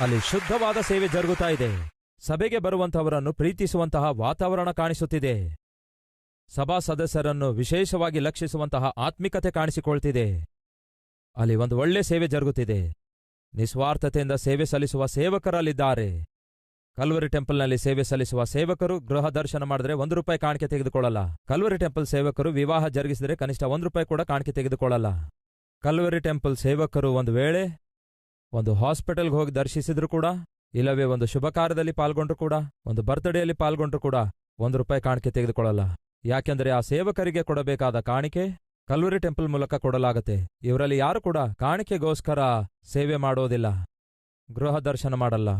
ಅಲ್ಲಿ ಶುದ್ಧವಾದ ಸೇವೆ ಜರುಗುತ್ತಾ ಇದೆ. ಸಭೆಗೆ ಬರುವಂತಹವರನ್ನು ಪ್ರೀತಿಸುವಂತಹ ವಾತಾವರಣ ಕಾಣಿಸುತ್ತಿದೆ. ಸಭಾ ಸದಸ್ಯರನ್ನು ವಿಶೇಷವಾಗಿ ಲಕ್ಷಿಸುವಂತಹ ಆತ್ಮಿಕತೆ ಕಾಣಿಸಿಕೊಳ್ತಿದೆ. ಅಲ್ಲಿ ಒಂದು ಒಳ್ಳೆ ಸೇವೆ ಜರುಗುತ್ತಿದೆ. ನಿಸ್ವಾರ್ಥತೆಯಿಂದ ಸೇವೆ ಸಲ್ಲಿಸುವ ಸೇವಕರಲ್ಲಿದ್ದಾರೆ. ಕಲ್ವರಿ ಟೆಂಪಲ್ನಲ್ಲಿ ಸೇವೆ ಸಲ್ಲಿಸುವ ಸೇವಕರು ಗೃಹ ದರ್ಶನ ಮಾಡಿದ್ರೆ ಒಂದು ರೂಪಾಯಿ ಕಾಣಿಕೆ ತೆಗೆದುಕೊಳ್ಳಲ್ಲ. ಕಲ್ವರಿ ಟೆಂಪಲ್ ಸೇವಕರು ವಿವಾಹ ಜರುಗಿಸಿದರೆ ಕನಿಷ್ಠ ಒಂದು ರೂಪಾಯಿ ಕೂಡ ಕಾಣಿಕೆ ತೆಗೆದುಕೊಳ್ಳಲ್ಲ. ಕಲ್ವರಿ ಟೆಂಪಲ್ ಸೇವಕರು ಒಂದು ವೇಳೆ ಒಂದು ಹಾಸ್ಪಿಟಲ್ಗೆ ಹೋಗಿ ದರ್ಶಿಸಿದ್ರು ಕೂಡ, ಇಲ್ಲವೇ ಒಂದು ಶುಭ ಕಾರ್ಯದಲ್ಲಿ ಪಾಲ್ಗೊಂಡ್ರು ಕೂಡ, ಒಂದು ಬರ್ತ್ಡೇಯಲ್ಲಿ ಪಾಲ್ಗೊಂಡ್ರು ಕೂಡ ಒಂದು ರೂಪಾಯಿ ಕಾಣಿಕೆ ತೆಗೆದುಕೊಳ್ಳಲ್ಲ. ಯಾಕೆಂದರೆ ಆ ಸೇವಕರಿಗೆ ಕೊಡಬೇಕಾದ ಕಾಣಿಕೆ ಕಲ್ವರಿ ಟೆಂಪಲ್ ಮೂಲಕ ಕೊಡಲಾಗುತ್ತೆ. ಇವರಲ್ಲಿ ಯಾರು ಕೂಡ ಕಾಣಿಕೆಗೋಸ್ಕರ ಸೇವೆ ಮಾಡೋದಿಲ್ಲ, ಗೃಹ ದರ್ಶನ ಮಾಡಲ್ಲ.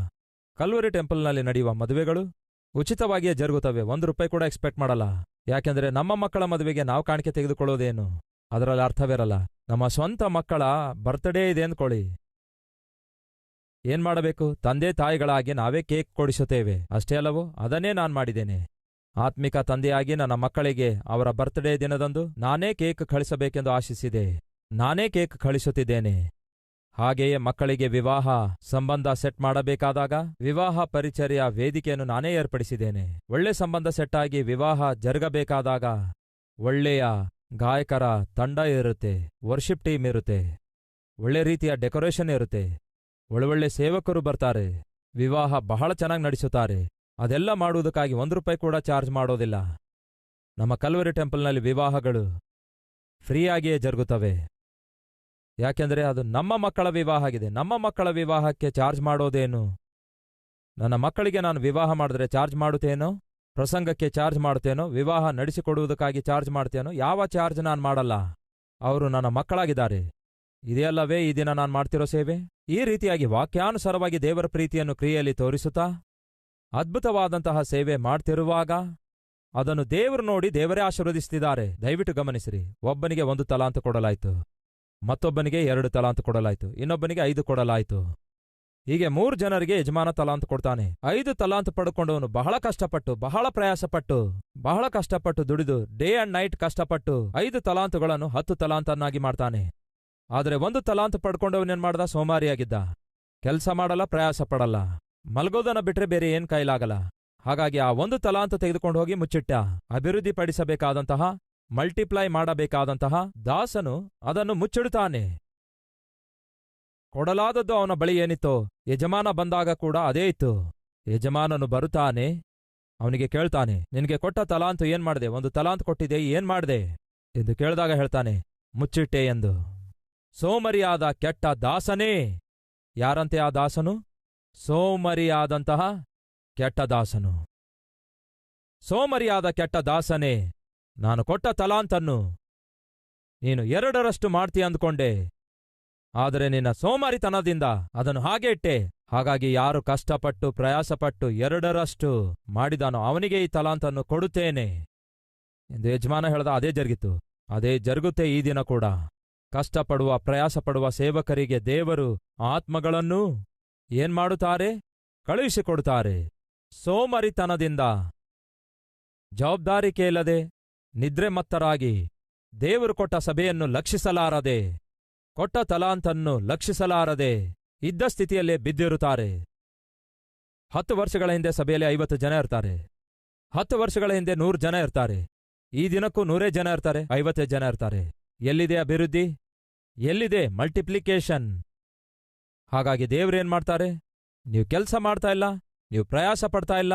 ಕಲ್ವರಿ ಟೆಂಪಲ್ನಲ್ಲಿ ನಡೆಯುವ ಮದುವೆಗಳು ಉಚಿತವಾಗಿಯೇ ಜರುಗುತ್ತವೆ. ಒಂದು ರೂಪಾಯಿ ಕೂಡ ಎಕ್ಸ್ಪೆಕ್ಟ್ ಮಾಡಲ್ಲ. ಯಾಕೆಂದರೆ ನಮ್ಮ ಮಕ್ಕಳ ಮದುವೆಗೆ ನಾವು ಕಾಣಿಕೆ ತೆಗೆದುಕೊಳ್ಳೋದೇನು? ಅದರಲ್ಲಿ ಅರ್ಥವಿರಲ್ಲ. ನಮ್ಮ ಸ್ವಂತ ಮಕ್ಕಳ ಬರ್ತ್ಡೇ ಇದೆ ಅಂದ್ಕೊಳ್ಳಿ. ಏನ್ ಮಾಡಬೇಕು? ತಂದೆ ತಾಯಿಗಳಾಗಿ ನಾವೇ ಕೇಕ್ ಕೊಡಿಸುತ್ತೇವೆ. ಅಷ್ಟೇ ಅಲ್ಲವೋ? ಅದನ್ನೇ ನಾನು ಮಾಡಿದ್ದೇನೆ. ಆತ್ಮಿಕ ತಂದೆಯಾಗಿ ನನ್ನ ಮಕ್ಕಳಿಗೆ ಅವರ ಬರ್ತ್ಡೇ ದಿನದಂದು ನಾನೇ ಕೇಕ್ ಕಳಿಸಬೇಕೆಂದು ಆಶಿಸಿದೆ. ನಾನೇ ಕೇಕ್ ಕಳಿಸುತ್ತಿದ್ದೇನೆ. ಹಾಗೆಯೇ ಮಕ್ಕಳಿಗೆ ವಿವಾಹ ಸಂಬಂಧ ಸೆಟ್ ಮಾಡಬೇಕಾದಾಗ ವಿವಾಹ ಪರಿಚರ್ಯ ವೇದಿಕೆಯನ್ನು ನಾನೇ ಏರ್ಪಡಿಸಿದ್ದೇನೆ. ಒಳ್ಳೆ ಸಂಬಂಧ ಸೆಟ್ ಆಗಿ ವಿವಾಹ ಜರುಗಬೇಕಾದಾಗ ಒಳ್ಳೆಯ ಗಾಯಕರ ತಂಡ ಇರುತ್ತೆ ವರ್ಷಿಪ್ ಟೀಮ್ ಇರುತ್ತೆ, ಒಳ್ಳೆ ರೀತಿಯ ಡೆಕೋರೇಷನ್ ಇರುತ್ತೆ, ಒಳ್ಳೊಳ್ಳೆ ಸೇವಕರು ಬರ್ತಾರೆ, ವಿವಾಹ ಬಹಳ ಚೆನ್ನಾಗಿ ನಡೆಸುತ್ತಾರೆ. ಅದೆಲ್ಲ ಮಾಡುವುದಕ್ಕಾಗಿ ಒಂದು ರೂಪಾಯಿ ಕೂಡ ಚಾರ್ಜ್ ಮಾಡೋದಿಲ್ಲ. ನಮ್ಮ ಕಲ್ವರಿ ಟೆಂಪಲ್ನಲ್ಲಿ ವಿವಾಹಗಳು ಫ್ರೀಯಾಗಿಯೇ ಜರುಗುತ್ತವೆ. ಯಾಕೆಂದರೆ ಅದು ನಮ್ಮ ಮಕ್ಕಳ ವಿವಾಹ ಆಗಿದೆ. ನಮ್ಮ ಮಕ್ಕಳ ವಿವಾಹಕ್ಕೆ ಚಾರ್ಜ್ ಮಾಡೋದೇನು? ನನ್ನ ಮಕ್ಕಳಿಗೆ ನಾನು ವಿವಾಹ ಮಾಡಿದ್ರೆ ಚಾರ್ಜ್ ಮಾಡುತ್ತೇನೋ? ಪ್ರಸಂಗಕ್ಕೆ ಚಾರ್ಜ್ ಮಾಡುತ್ತೇನೋ? ವಿವಾಹ ನಡೆಸಿಕೊಡುವುದಕ್ಕಾಗಿ ಚಾರ್ಜ್ ಮಾಡ್ತೇನೋ ಯಾವ ಚಾರ್ಜ್ ನಾನು ಮಾಡಲ್ಲ? ಅವರು ನನ್ನ ಮಕ್ಕಳಾಗಿದ್ದಾರೆ. ಇದೆಯಲ್ಲವೇ ಈ ದಿನ ನಾನು ಮಾಡ್ತಿರೋ ಸೇವೆ? ಈ ರೀತಿಯಾಗಿ ವಾಕ್ಯಾನುಸಾರವಾಗಿ ದೇವರ ಪ್ರೀತಿಯನ್ನು ಕ್ರಿಯೆಯಲ್ಲಿ ತೋರಿಸುತ್ತಾ? ಅದ್ಭುತವಾದಂತಹ ಸೇವೆ ಮಾಡ್ತಿರುವಾಗ ಅದನ್ನು ದೇವರು ನೋಡಿ ದೇವರೇ ಆಶೀರ್ವದಿಸುತ್ತಿದ್ದಾರೆ ದಯವಿಟ್ಟು ಗಮನಿಸಿರಿ. ಒಬ್ಬನಿಗೆ ಒಂದು ತಲಾಂತ ಕೊಡಲಾಯಿತು. ಮತ್ತೊಬ್ಬನಿಗೆ ಎರಡು ತಲಾಂತು ಕೊಡಲಾಯಿತು, ಇನ್ನೊಬ್ಬನಿಗೆ ಐದು ಕೊಡಲಾಯಿತು. ಹೀಗೆ ಮೂರು ಜನರಿಗೆ ಯಜಮಾನ ತಲಾಂತು ಕೊಡ್ತಾನೆ. ಐದು ತಲಾಂತು ಪಡ್ಕೊಂಡವನು ಬಹಳ ಕಷ್ಟಪಟ್ಟು, ಬಹಳ ಪ್ರಯಾಸಪಟ್ಟು, ಬಹಳ ಕಷ್ಟಪಟ್ಟು ದುಡಿದು, ಡೇ ಅಂಡ್ ನೈಟ್ ಕಷ್ಟಪಟ್ಟು ಐದು ತಲಾಂತುಗಳನ್ನು ಹತ್ತು ತಲಾಂತನ್ನಾಗಿ ಮಾಡ್ತಾನೆ. ಆದರೆ ಒಂದು ತಲಾಂತು ಪಡ್ಕೊಂಡವನೇನ್ ಮಾಡ್ದ? ಸೋಮಾರಿಯಾಗಿದ್ದ. ಕೆಲಸ ಮಾಡಲ್ಲ, ಪ್ರಯಾಸ ಪಡಲ್ಲ. ಬಿಟ್ರೆ ಬೇರೆ ಏನ್ ಕೈಲಾಗಲ್ಲ. ಹಾಗಾಗಿ ಆ ಒಂದು ತಲಾಂತು ತೆಗೆದುಕೊಂಡು ಹೋಗಿ ಮುಚ್ಚಿಟ್ಟ. ಅಭಿವೃದ್ಧಿಪಡಿಸಬೇಕಾದಂತಹ ಮಲ್ಟಿಪ್ಲೈ ಮಾಡಬೇಕಾದಂತಹ ದಾಸನು ಅದನ್ನು ಮುಚ್ಚಿಡುತ್ತಾನೆ. ಕೊಡಲಾದದ್ದು ಅವನ ಬಳಿ ಏನಿತ್ತೋ, ಯಜಮಾನ ಬಂದಾಗ ಕೂಡ ಅದೇ ಇತ್ತು. ಯಜಮಾನನು ಬರುತ್ತಾನೆ, ಅವನಿಗೆ ಕೇಳ್ತಾನೆ, ನಿನಗೆ ಕೊಟ್ಟ ತಲಾಂತು ಏನ್ ಮಾಡಿದೆ? ಒಂದು ತಲಾಂತು ಕೊಟ್ಟಿದೆ, ಏನ್ ಮಾಡಿದೆ? ಎಂದು ಕೇಳಿದಾಗ ಹೇಳ್ತಾನೆ, ಮುಚ್ಚಿಟ್ಟೆ ಎಂದು. ಸೋಮರಿಯಾದ ಕೆಟ್ಟ ದಾಸನೇ! ಯಾರಂತೆ ಆ ದಾಸನು? ಸೋಮರಿಯಾದಂತಹ ಕೆಟ್ಟ ದಾಸನು. ಸೋಮರಿಯಾದ ಕೆಟ್ಟ ದಾಸನೇ! ನಾನು ಕೊಟ್ಟ ತಲಾಂತನ್ನು ನೀನು ಎರಡರಷ್ಟು ಮಾಡ್ತೀಯ ಅಂದ್ಕೊಂಡೆ. ಆದರೆ ನಿನ್ನ ಸೋಮಾರಿತನದಿಂದ ಅದನ್ನು ಹಾಗೆ ಇಟ್ಟೆ. ಹಾಗಾಗಿ ಯಾರು ಕಷ್ಟಪಟ್ಟು ಪ್ರಯಾಸಪಟ್ಟು ಎರಡರಷ್ಟು ಮಾಡಿದಾನೋ ಅವನಿಗೆ ಈ ತಲಾಂತನ್ನು ಕೊಡುತ್ತೇನೆ. ಎಂದು ಯಜಮಾನ ಹೇಳ್ದ ಅದೇ ಜರುಗಿತು. ಅದೇ ಜರುಗುತ್ತೆ ಈ ದಿನ ಕೂಡ. ಕಷ್ಟಪಡುವ, ಪ್ರಯಾಸಪಡುವ ಸೇವಕರಿಗೆ ದೇವರು ಆತ್ಮಗಳನ್ನು ಏನ್ಮಾಡುತ್ತಾರೆ ಕಳುಹಿಸಿಕೊಡುತ್ತಾರೆ. ಸೋಮರಿತನದಿಂದ ಜವಾಬ್ದಾರಿಕೆ ಇಲ್ಲದೆ ನಿದ್ರೆಮತ್ತರಾಗಿ. ದೇವರು ಕೊಟ್ಟ ಸಭೆಯನ್ನು ಲಕ್ಷಿಸಲಾರದೆ. ಕೊಟ್ಟ ತಲಾಂತನ್ನು ಲಕ್ಷಿಸಲಾರದೆ. ಇದ್ದ ಸ್ಥಿತಿಯಲ್ಲೇ ಬಿದ್ದಿರುತ್ತಾರೆ. ಹತ್ತು ವರ್ಷಗಳ ಹಿಂದೆ ಸಭೆಯಲ್ಲಿ ಐವತ್ತು ಜನ ಇರ್ತಾರೆ. ಹತ್ತು ವರ್ಷಗಳ ಹಿಂದೆ ನೂರು ಜನ ಇರ್ತಾರೆ. ಈ ದಿನಕ್ಕೂ ನೂರೇ ಜನ ಇರ್ತಾರೆ, ಐವತ್ತೇ ಜನ ಇರ್ತಾರೆ. ಎಲ್ಲಿದೆ ಅಭಿವೃದ್ಧಿ? ಎಲ್ಲಿದೆ ಮಲ್ಟಿಪ್ಲಿಕೇಶನ್ ಹಾಗಾಗಿ ದೇವ್ರೇನ್ ಮಾಡ್ತಾರೆ? ನೀವು ಕೆಲಸ ಮಾಡ್ತಾ ಇಲ್ಲ, ನೀವು ಪ್ರಯಾಸ ಪಡ್ತಾ ಇಲ್ಲ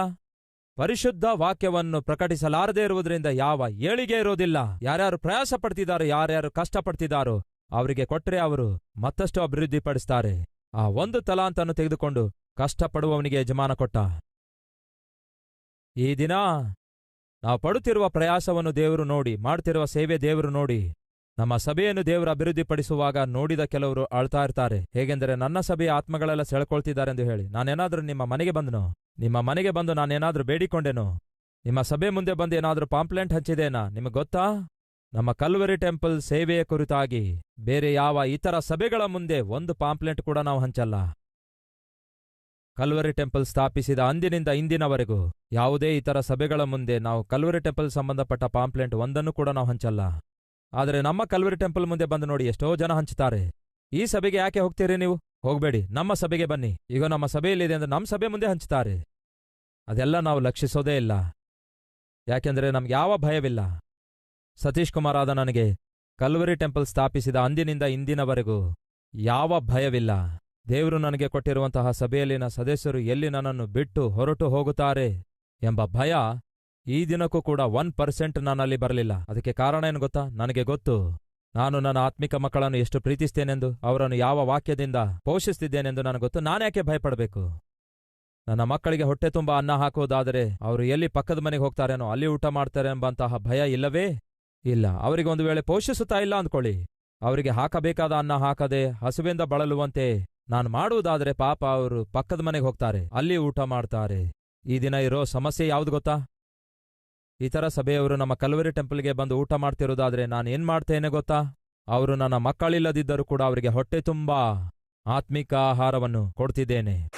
ಪರಿಶುದ್ಧ ವಾಕ್ಯವನ್ನು ಪ್ರಕಟಿಸಲಾರದೆ ಇರುವುದರಿಂದ ಯಾವ ಏಳಿಗೆ ಇರೋದಿಲ್ಲ ಯಾರ್ಯಾರು ಪ್ರಯಾಸ ಪಡ್ತಿದ್ದಾರೋ ಯಾರ್ಯಾರು ಕಷ್ಟಪಡ್ತಿದ್ದಾರೋ ಅವರಿಗೆ ಕೊಟ್ಟರೆ ಅವರು ಮತ್ತಷ್ಟು ಅಭಿವೃದ್ಧಿಪಡಿಸ್ತಾರೆ. ಆ ಒಂದು ತಲಾಂತನ್ನು ತೆಗೆದುಕೊಂಡು ಕಷ್ಟಪಡುವವನಿಗೆ ಯಜಮಾನ ಕೊಟ್ಟ. ಈ ದಿನ ನಾವು ಪಡುತ್ತಿರುವ ಪ್ರಯಾಸವನ್ನು ದೇವರು ನೋಡಿ ಮಾಡ್ತಿರುವ ಸೇವೆ ದೇವರು ನೋಡಿ ನಮ್ಮ ಸಭೆಯನ್ನು ದೇವರು ಅಭಿವೃದ್ಧಿಪಡಿಸುವಾಗ ನೋಡಿದ ಕೆಲವರು ಅಳ್ತಾ ಇರ್ತಾರೆ. ಹೇಗೆಂದರೆ ನನ್ನ ಸಭೆಯ ಆತ್ಮಗಳೆಲ್ಲ ಸೆಳ್ಕೊಳ್ತಿದ್ದಾರೆಂದು ಹೇಳಿ. ನಾನೇನಾದರೂ ನಿಮ್ಮ ಮನೆಗೆ ಬಂದನು? ನಿಮ್ಮ ಮನೆಗೆ ಬಂದು ನಾನೇನಾದರೂ ಬೇಡಿಕೊಂಡೆನು? ನಿಮ್ಮ ಸಭೆ ಮುಂದೆ ಬಂದು ಏನಾದರೂ ಪಾಂಪ್ಲೆಂಟ್ ಹಂಚಿದೇನಾ? ನಿಮಗೆ ಗೊತ್ತಾ? ನಮ್ಮ ಕಲ್ವರಿ ಟೆಂಪಲ್ ಸೇವೆಯ ಕುರಿತಾಗಿ ಬೇರೆ ಯಾವ ಇತರ ಸಭೆಗಳ ಮುಂದೆ ಒಂದು ಪಾಂಪ್ಲೆಂಟ್ ಕೂಡ ನಾವು ಹಂಚಲ್ಲ. ಕಲ್ವರಿ ಟೆಂಪಲ್ ಸ್ಥಾಪಿಸಿದ ಅಂದಿನಿಂದ ಇಂದಿನವರೆಗೂ ಯಾವುದೇ ಇತರ ಸಭೆಗಳ ಮುಂದೆ ನಾವು ಕಲ್ವರಿ ಟೆಂಪಲ್ ಸಂಬಂಧಪಟ್ಟ ಪಾಂಪ್ಲೆಂಟ್ ಒಂದನ್ನು ಕೂಡ ನಾವು ಹಂಚಲ್ಲ. ಆದರೆ ನಮ್ಮ ಕಲ್ವರಿ ಟೆಂಪಲ್ ಮುಂದೆ ಬಂದು ನೋಡಿ ಎಷ್ಟೋ ಜನ ಹಂಚುತ್ತಾರೆ. ಈ ಸಭೆಗೆ ಯಾಕೆ ಹೋಗ್ತೀರಿ ನೀವು? ಹೋಗ್ಬೇಡಿ, ನಮ್ಮ ಸಭೆಗೆ ಬನ್ನಿ. ಈಗ ನಮ್ಮ ಸಭೆಯಲ್ಲಿದೆ ಅಂದ್ರೆ ನಮ್ಮ ಸಭೆ ಮುಂದೆ ಹಂಚುತ್ತಾರೆ. ಅದೆಲ್ಲ ನಾವು ಲಕ್ಷಿಸೋದೇ ಇಲ್ಲ. ಯಾಕೆಂದ್ರೆ ನಮ್ಗೆ ಯಾವ ಭಯವಿಲ್ಲ. ಸತೀಶ್ ಕುಮಾರ್ ಆದ ನನಗೆ ಕಲ್ವರಿ ಟೆಂಪಲ್ ಸ್ಥಾಪಿಸಿದ ಅಂದಿನಿಂದ ಇಂದಿನವರೆಗೂ ಯಾವ ಭಯವಿಲ್ಲ. ದೇವರು ನನಗೆ ಕೊಟ್ಟಿರುವಂತಹ ಸಭೆಯಲ್ಲಿನ ಸದಸ್ಯರು ಎಲ್ಲಿ ನನ್ನನ್ನು ಬಿಟ್ಟು ಹೊರಟು ಹೋಗುತ್ತಾರೆ ಎಂಬ ಭಯ ಈ ದಿನಕ್ಕೂ ಕೂಡ ಒನ್ ಪರ್ಸೆಂಟ್ ನಾನಲ್ಲಿ ಬರಲಿಲ್ಲ. ಅದಕ್ಕೆ ಕಾರಣ ಏನು ಗೊತ್ತಾ? ನನಗೆ ಗೊತ್ತು. ನಾನು ನನ್ನ ಆತ್ಮಿಕ ಮಕ್ಕಳನ್ನು ಎಷ್ಟು ಪ್ರೀತಿಸ್ತೇನೆಂದು, ಅವರನ್ನು ಯಾವ ವಾಕ್ಯದಿಂದ ಪೋಷಿಸ್ತಿದ್ದೇನೆಂದು ನನಗೆ ಗೊತ್ತು. ನಾನ್ಯಾಕೆ ಭಯಪಡಬೇಕು? ನನ್ನ ಮಕ್ಕಳಿಗೆ ಹೊಟ್ಟೆ ತುಂಬ ಅನ್ನ ಹಾಕೋದಾದರೆ ಅವರು ಎಲ್ಲಿ ಪಕ್ಕದ ಮನೆಗೆ ಹೋಗ್ತಾರೇನೋ, ಅಲ್ಲಿ ಊಟ ಮಾಡ್ತಾರೆ ಎಂಬಂತಹ ಭಯ ಇಲ್ಲವೇ? ಇಲ್ಲ. ಅವರಿಗೆ ಒಂದು ವೇಳೆ ಪೋಷಿಸುತ್ತಾ ಇಲ್ಲ ಅಂದ್ಕೊಳ್ಳಿ. ಅವರಿಗೆ ಹಾಕಬೇಕಾದ ಅನ್ನ ಹಾಕದೆ ಹಸುವಿಂದ ಬಳಲುವಂತೆ ನಾನು ಮಾಡುವುದಾದರೆ ಪಾಪ ಅವರು ಪಕ್ಕದ ಮನೆಗೆ ಹೋಗ್ತಾರೆ, ಅಲ್ಲಿ ಊಟ ಮಾಡ್ತಾರೆ. ಈ ದಿನ ಇರೋ ಸಮಸ್ಯೆ ಯಾವ್ದು ಗೊತ್ತಾ? ಇತರ ಸಭೆಯವರು ನಮ್ಮ ಕಲ್ವರಿ ಟೆಂಪಲ್ಗೆ ಬಂದು ಊಟ ಮಾಡ್ತಿರೋದಾದ್ರೆ ನಾನು ಏನು ಮಾಡ್ತೇನೆ ಗೊತ್ತಾ? ಅವರು ನನ್ನ ಮಕ್ಕಳಿಲ್ಲದಿದ್ದರೂ ಕೂಡ ಅವರಿಗೆ ಹೊಟ್ಟೆ ತುಂಬಾ ಆತ್ಮಿಕ ಆಹಾರವನ್ನು ಕೊಡ್ತಿದ್ದೇನೆ.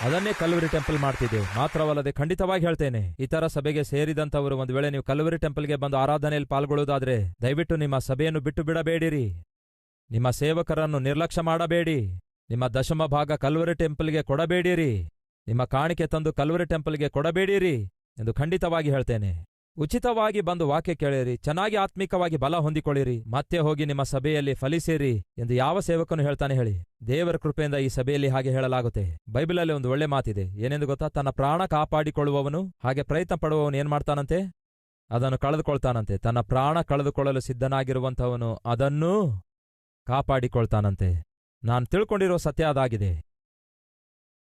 ಅದನ್ನೇ ಕಲ್ವರಿ ಟೆಂಪಲ್ ಮಾಡ್ತಿದ್ದೇವೆ. ಮಾತ್ರವಲ್ಲದೆ ಖಂಡಿತವಾಗಿ ಹೇಳ್ತೇನೆ ಇತರ ಸಭೆಗೆ ಸೇರಿದಂತವರು ಒಂದು ವೇಳೆ ನೀವು ಕಲ್ವರಿ ಟೆಂಪಲ್ಗೆ ಬಂದು ಆರಾಧನೆಯಲ್ಲಿ ಪಾಲ್ಗೊಳ್ಳುವುದಾದ್ರೆ ದಯವಿಟ್ಟು ನಿಮ್ಮ ಸಭೆಯನ್ನು ಬಿಟ್ಟು ಬಿಡಬೇಡಿರಿ. ನಿಮ್ಮ ಸೇವಕರನ್ನು ನಿರ್ಲಕ್ಷ್ಯ ಮಾಡಬೇಡಿ. ನಿಮ್ಮ ದಶಮ ಭಾಗ ಕಲ್ವರಿ ಟೆಂಪಲ್ಗೆ ಕೊಡಬೇಡಿರಿ. ನಿಮ್ಮ ಕಾಣಿಕೆ ತಂದು ಕಲ್ವರಿ ಟೆಂಪಲ್ಗೆ ಕೊಡಬೇಡಿರಿ. ಎಂದು ಖಂಡಿತವಾಗಿ ಹೇಳ್ತೇನೆ. ಉಚಿತವಾಗಿ ಬಂದು ವಾಕ್ಯ ಕೇಳಿರಿ, ಚೆನ್ನಾಗಿ ಆತ್ಮಿಕವಾಗಿ ಬಲ ಹೊಂದಿಕೊಳ್ಳಿರಿ, ಮತ್ತೆ ಹೋಗಿ ನಿಮ್ಮ ಸಭೆಯಲ್ಲಿ ಫಲಿಸಿರಿ ಎಂದು ಯಾವ ಸೇವಕನು ಹೇಳ್ತಾನೆ ಹೇಳಿ. ದೇವರ ಕೃಪೆಯಿಂದ ಈ ಸಭೆಯಲ್ಲಿ ಹಾಗೆ ಹೇಳಲಾಗುತ್ತೆ. ಬೈಬಲಲ್ಲಿ ಒಂದು ಒಳ್ಳೆ ಮಾತಿದೆ, ಏನೆಂದು ಗೊತ್ತಾ? ತನ್ನ ಪ್ರಾಣ ಕಾಪಾಡಿಕೊಳ್ಳುವವನು, ಹಾಗೆ ಪ್ರಯತ್ನ ಪಡುವವನು ಏನ್ಮಾಡ್ತಾನಂತೆ ಅದನ್ನು ಕಳೆದುಕೊಳ್ತಾನಂತೆ. ತನ್ನ ಪ್ರಾಣ ಕಳೆದುಕೊಳ್ಳಲು ಸಿದ್ಧನಾಗಿರುವಂಥವನು ಅದನ್ನೂ ಕಾಪಾಡಿಕೊಳ್ತಾನಂತೆ. ನಾನು ತಿಳ್ಕೊಂಡಿರೋ ಸತ್ಯ ಅದಾಗಿದೆ.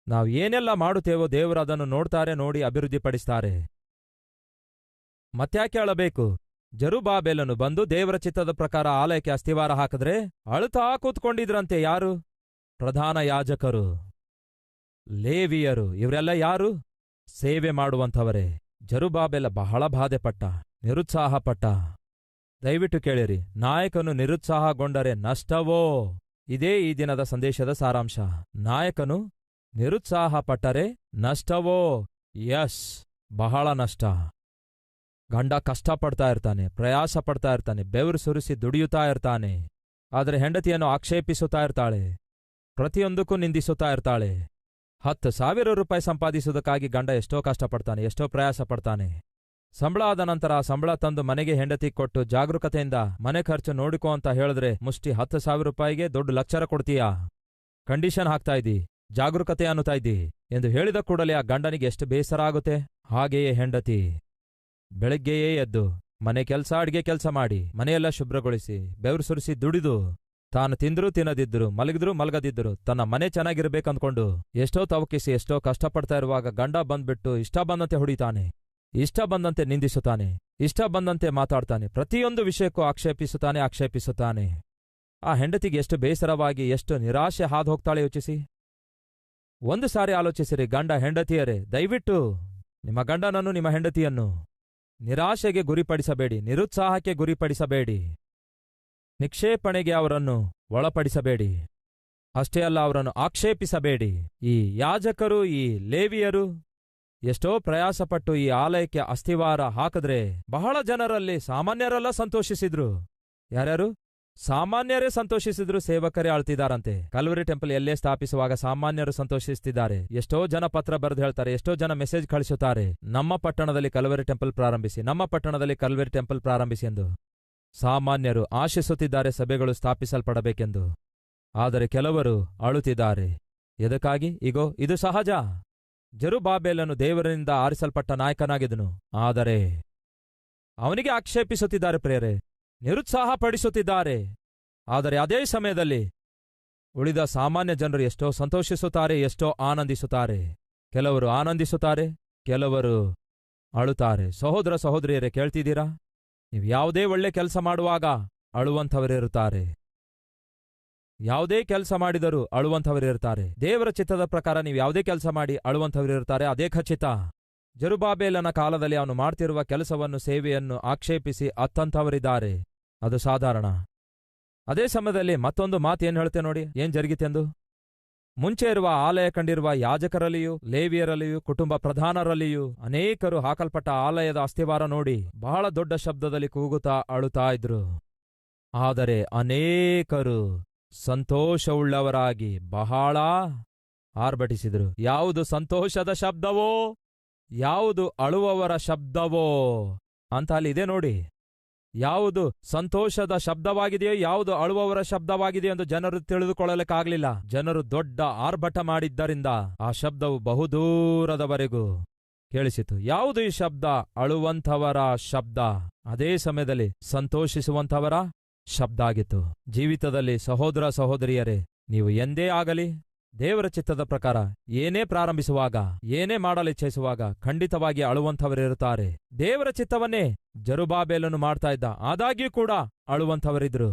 ನಾವು ಏನೆಲ್ಲ ಮಾಡುತ್ತೇವೋ ದೇವರು ಅದನ್ನು ನೋಡ್ತಾರೆ, ನೋಡಿ ಅಭಿವೃದ್ಧಿಪಡಿಸ್ತಾರೆ. ಮತ್ತ್ಯಾಕೆ ಅಳಬೇಕು ಜರುಬಾಬೆಲನು ಬಂದು ದೇವರ ಚಿತ್ತದ ಪ್ರಕಾರ ಆಲಯಕ್ಕೆ ಅಸ್ಥಿವಾರ ಹಾಕಿದ್ರೆ ಅಳುತ್ತಾ ಕೂತ್ಕೊಂಡಿದ್ರಂತೆ ಯಾರು? ಪ್ರಧಾನ ಯಾಜಕರು. ಲೇವಿಯರು. ಇವರೆಲ್ಲ ಯಾರು? ಸೇವೆ ಮಾಡುವಂಥವರೇ. ಜರುಬಾಬೆಲ ಬಹಳ ಬಾಧೆಪಟ್ಟ, ನಿರುತ್ಸಾಹಪಟ್ಟ. ದಯವಿಟ್ಟು ಕೇಳಿರಿ, ನಾಯಕನು ನಿರುತ್ಸಾಹಗೊಂಡರೆ ನಷ್ಟವೋ? ಇದೇ ಈ ದಿನದ ಸಂದೇಶದ ಸಾರಾಂಶ. ನಾಯಕನು ನಿರುತ್ಸಾಹಪಟ್ಟರೆ ನಷ್ಟವೋ? ಯಸ್, ಬಹಳ ನಷ್ಟ. ಗಂಡ ಕಷ್ಟಪಡ್ತಾ ಇರ್ತಾನೆ ಪ್ರಯಾಸ ಪಡ್ತಾ ಇರ್ತಾನೆ, ಬೆವರು ಸುರಿಸಿ ದುಡಿಯುತ್ತಾ ಇರ್ತಾನೆ, ಆದರೆ ಹೆಂಡತಿಯನ್ನು ಆಕ್ಷೇಪಿಸುತ್ತಾ ಇರ್ತಾಳೆ, ಪ್ರತಿಯೊಂದಕ್ಕೂ ನಿಂದಿಸುತ್ತಾ ಇರ್ತಾಳೆ. ಹತ್ತು ಸಾವಿರ ರೂಪಾಯಿ ಸಂಪಾದಿಸುವುದಕ್ಕಾಗಿ ಗಂಡ ಎಷ್ಟೋ ಕಷ್ಟಪಡ್ತಾನೆ, ಎಷ್ಟೋ ಪ್ರಯಾಸ ಪಡ್ತಾನೆ ಸಂಬಳ ಆದ ನಂತರ ಆ ಸಂಬಳ ತಂದು ಮನೆಗೆ ಹೆಂಡತಿ ಕೊಟ್ಟು ಜಾಗರೂಕತೆಯಿಂದ ಮನೆ ಖರ್ಚು ನೋಡಿಕೋ ಅಂತ ಹೇಳಿದ್ರೆ ಮುಷ್ಟಿ ಹತ್ತು ಸಾವಿರ ರೂಪಾಯಿಗೆ ದೊಡ್ಡ ಲಕ್ಷರ ಕೊಡ್ತೀಯಾ? ಕಂಡೀಷನ್ ಹಾಕ್ತಾ ಇದ್ದಿ. ಜಾಗರೂಕತೆ ಅನ್ನುತ್ತಾ ಇದ್ದಿ ಎಂದು ಹೇಳಿದ ಕೂಡಲೇ ಆ ಗಂಡನಿಗೆ ಎಷ್ಟು ಬೇಸರ ಆಗುತ್ತೆ? ಹಾಗೆಯೇ ಹೆಂಡತಿ, ಬೆಳಗ್ಗೆಯೇ ಎದ್ದು ಮನೆ ಕೆಲಸ, ಅಡಿಗೆ ಕೆಲಸ ಮಾಡಿ, ಮನೆಯೆಲ್ಲ ಶುಭ್ರಗೊಳಿಸಿ, ಬೆವರು ಸುರಿಸಿ ದುಡಿದು, ತಾನು ತಿಂದ್ರೂ ತಿನ್ನದಿದ್ರು ಮಲಗಿದ್ರೂ ಮಲಗದಿದ್ರು ತನ್ನ ಮನೆ ಚೆನ್ನಾಗಿರಬೇಕಂದ್ಕೊಂಡು ಎಷ್ಟೋ ತವಕಿಸಿ, ಎಷ್ಟೋ ಕಷ್ಟಪಡ್ತಾ ಇರುವಾಗ ಗಂಡ ಬಂದ್ಬಿಟ್ಟು ಇಷ್ಟ ಬಂದಂತೆ ಹೊಡಿತಾನೆ, ಇಷ್ಟ ಬಂದಂತೆ ನಿಂದಿಸುತ್ತಾನೆ, ಇಷ್ಟ ಬಂದಂತೆ ಮಾತಾಡ್ತಾನೆ, ಪ್ರತಿಯೊಂದು ವಿಷಯಕ್ಕೂ ಆಕ್ಷೇಪಿಸುತ್ತಾನೆ ಆಕ್ಷೇಪಿಸುತ್ತಾನೆ. ಆ ಹೆಂಡತಿಗೆ ಎಷ್ಟು ಬೇಸರವಾಗಿ, ಎಷ್ಟು ನಿರಾಶೆ ಹಾದು ಹೋಗ್ತಾಳೆ ಯೋಚಿಸಿ. ಒಂದು ಸಾರಿ ಆಲೋಚಿಸಿರಿ, ಗಂಡ ಹೆಂಡತಿಯರೇ, ದಯವಿಟ್ಟು ನಿಮ್ಮ ಗಂಡನನ್ನು, ನಿಮ್ಮ ಹೆಂಡತಿಯನ್ನು ನಿರಾಶೆಗೆ ಗುರಿಪಡಿಸಬೇಡಿ, ನಿರುತ್ಸಾಹಕ್ಕೆ ಗುರಿಪಡಿಸಬೇಡಿ, ನಿಕ್ಷೇಪಣೆಗೆ ಅವರನ್ನು ಒಳಪಡಿಸಬೇಡಿ. ಅಷ್ಟೇ ಅಲ್ಲ, ಅವರನ್ನು ಆಕ್ಷೇಪಿಸಬೇಡಿ. ಈ ಯಾಜಕರು, ಈ ಲೇವಿಯರು ಎಷ್ಟೋ ಪ್ರಯಾಸಪಟ್ಟು ಈ ಆಲಯಕ್ಕೆ ಅಸ್ಥಿವಾರ ಹಾಕಿದ್ರೆ ಬಹಳ ಜನರಲ್ಲಿ ಸಾಮಾನ್ಯರೆಲ್ಲ ಸಂತೋಷಿಸಿದ್ರು. ಯಾರ್ಯಾರು? ಸಾಮಾನ್ಯರೇ ಸಂತೋಷಿಸಿದ್ರು ಸೇವಕರೇ ಆಳ್ತಿದಾರಂತೆ ಕಲ್ವರಿ ಟೆಂಪಲ್ ಎಲ್ಲೇ ಸ್ಥಾಪಿಸುವಾಗ ಸಾಮಾನ್ಯರು ಸಂತೋಷಿಸ್ತಿದ್ದಾರೆ. ಎಷ್ಟೋ ಜನ ಪತ್ರ ಬರೆದು ಹೇಳ್ತಾರೆ, ಎಷ್ಟೋ ಜನ ಮೆಸೇಜ್ ಕಳಿಸುತ್ತಾರೆ. ನಮ್ಮ ಪಟ್ಟಣದಲ್ಲಿ ಕಲ್ವರಿ ಟೆಂಪಲ್ ಪ್ರಾರಂಭಿಸಿ, ನಮ್ಮ ಪಟ್ಟಣದಲ್ಲಿ ಕಲ್ವರಿ ಟೆಂಪಲ್ ಪ್ರಾರಂಭಿಸಿ ಎಂದು. ಸಾಮಾನ್ಯರು ಆಶಿಸುತ್ತಿದ್ದಾರೆ ಸಭೆಗಳು ಸ್ಥಾಪಿಸಲ್ಪಡಬೇಕೆಂದು. ಆದರೆ ಕೆಲವರು ಅಳುತ್ತಿದ್ದಾರೆ. ಎದಕ್ಕಾಗಿ? ಇಗೋ, ಇದು ಸಹಜ. ಜರುಬಾಬೇಲನು ದೇವರಿಂದ ಆರಿಸಲ್ಪಟ್ಟ ನಾಯಕನಾಗಿದನು ಆದರೆ ಅವನಿಗೆ ಆಕ್ಷೇಪಿಸುತ್ತಿದ್ದಾರೆ ಪ್ರೇರೆ ನಿರುತ್ಸಾಹಪಡಿಸುತ್ತಿದ್ದಾರೆ. ಆದರೆ ಅದೇ ಸಮಯದಲ್ಲಿ ಉಳಿದ ಸಾಮಾನ್ಯ ಜನರು ಎಷ್ಟೋ ಸಂತೋಷಿಸುತ್ತಾರೆ, ಎಷ್ಟೋ ಆನಂದಿಸುತ್ತಾರೆ. ಕೆಲವರು ಆನಂದಿಸುತ್ತಾರೆ, ಕೆಲವರು ಅಳುತ್ತಾರೆ. ಸಹೋದರ ಸಹೋದರಿಯರೇ, ಕೇಳ್ತಿದ್ದೀರಾ? ನೀವು ಯಾವುದೇ ಒಳ್ಳೆ ಕೆಲಸ ಮಾಡುವಾಗ ಅಳುವಂಥವರಿರುತ್ತಾರೆ ಯಾವುದೇ ಕೆಲಸ ಮಾಡಿದರೂ ಅಳುವಂಥವರಿರುತ್ತಾರೆ ದೇವರ ಚಿತ್ತದ ಪ್ರಕಾರ ನೀವು ಯಾವುದೇ ಕೆಲಸ ಮಾಡಿ ಅಳುವಂಥವರಿರುತ್ತಾರೆ ಅದೇ ಖಚಿತ. ಜರುಬಾಬೇಲನ ಕಾಲದಲ್ಲಿ ಅವನು ಮಾಡ್ತಿರುವ ಕೆಲಸವನ್ನು, ಸೇವೆಯನ್ನು ಆಕ್ಷೇಪಿಸಿ ಅತ್ತಂಥವರಿದ್ದಾರೆ ಅದು ಸಾಧಾರಣ. ಅದೇ ಸಮಯದಲ್ಲಿ ಮತ್ತೊಂದು ಮಾತು ಏನು ಹೇಳ್ತೆ ನೋಡಿ? ಏನ್ ಜರುಗಿತೆಂದು? ಮುಂಚೆ ಇರುವ ಆಲಯ ಕಂಡಿರುವ ಯಾಜಕರಲ್ಲಿಯೂ, ಲೇವಿಯರಲ್ಲಿಯೂ, ಕುಟುಂಬ ಪ್ರಧಾನರಲ್ಲಿಯೂ ಅನೇಕರು ಹಾಕಲ್ಪಟ್ಟ ಆಲಯದ ಅಸ್ಥಿವಾರ ನೋಡಿ ಬಹಳ ದೊಡ್ಡ ಶಬ್ದದಲ್ಲಿ ಕೂಗುತ್ತಾ ಅಳುತ್ತಾ ಇದ್ರು. ಆದರೆ ಅನೇಕರು ಸಂತೋಷವುಳ್ಳವರಾಗಿ ಬಹಳ ಆರ್ಭಟಿಸಿದರು. ಯಾವುದು ಸಂತೋಷದ ಶಬ್ದವೋ, ಯಾವುದು ಅಳುವವರ ಶಬ್ದವೋ ಅಂತ ಅಲ್ಲಿ ಇದೆ ನೋಡಿ. ಯಾವುದು ಸಂತೋಷದ ಶಬ್ದವಾಗಿದೆಯೋ, ಯಾವುದು ಅಳುವವರ ಶಬ್ದವಾಗಿದೆಯೋ ಎಂದು ಜನರು ತಿಳಿದುಕೊಳ್ಳಲಿಕ್ಕಾಗಲಿಲ್ಲ. ಜನರು ದೊಡ್ಡ ಆರ್ಭಟ ಮಾಡಿದ್ದರಿಂದ ಆ ಶಬ್ದವು ಬಹುದೂರದವರೆಗೂ ಕೇಳಿಸಿತು. ಯಾವುದು ಈ ಶಬ್ದ? ಅಳುವಂಥವರ ಶಬ್ದ. ಅದೇ ಸಮಯದಲ್ಲಿ ಸಂತೋಷಿಸುವಂಥವರ ಶಬ್ದ ಆಗಿತ್ತು ಜೀವಿತದಲ್ಲಿ ಸಹೋದರ ಸಹೋದರಿಯರೇ, ನೀವು ಎಂದೇ ಆಗಲಿ ದೇವರ ಚಿತ್ತದ ಪ್ರಕಾರ ಏನೇ ಪ್ರಾರಂಭಿಸುವಾಗ, ಏನೇ ಮಾಡಲಿಚ್ಛಿಸುವಾಗ ಖಂಡಿತವಾಗಿ ಅಳುವಂಥವರಿರುತ್ತಾರೆ. ದೇವರ ಚಿತ್ತವನ್ನೇ ಜರುಬಾಬೇಲನ್ನು ಮಾಡ್ತಾ ಇದ್ದ, ಆದಾಗ್ಯೂ ಕೂಡ ಅಳುವಂಥವರಿದ್ರು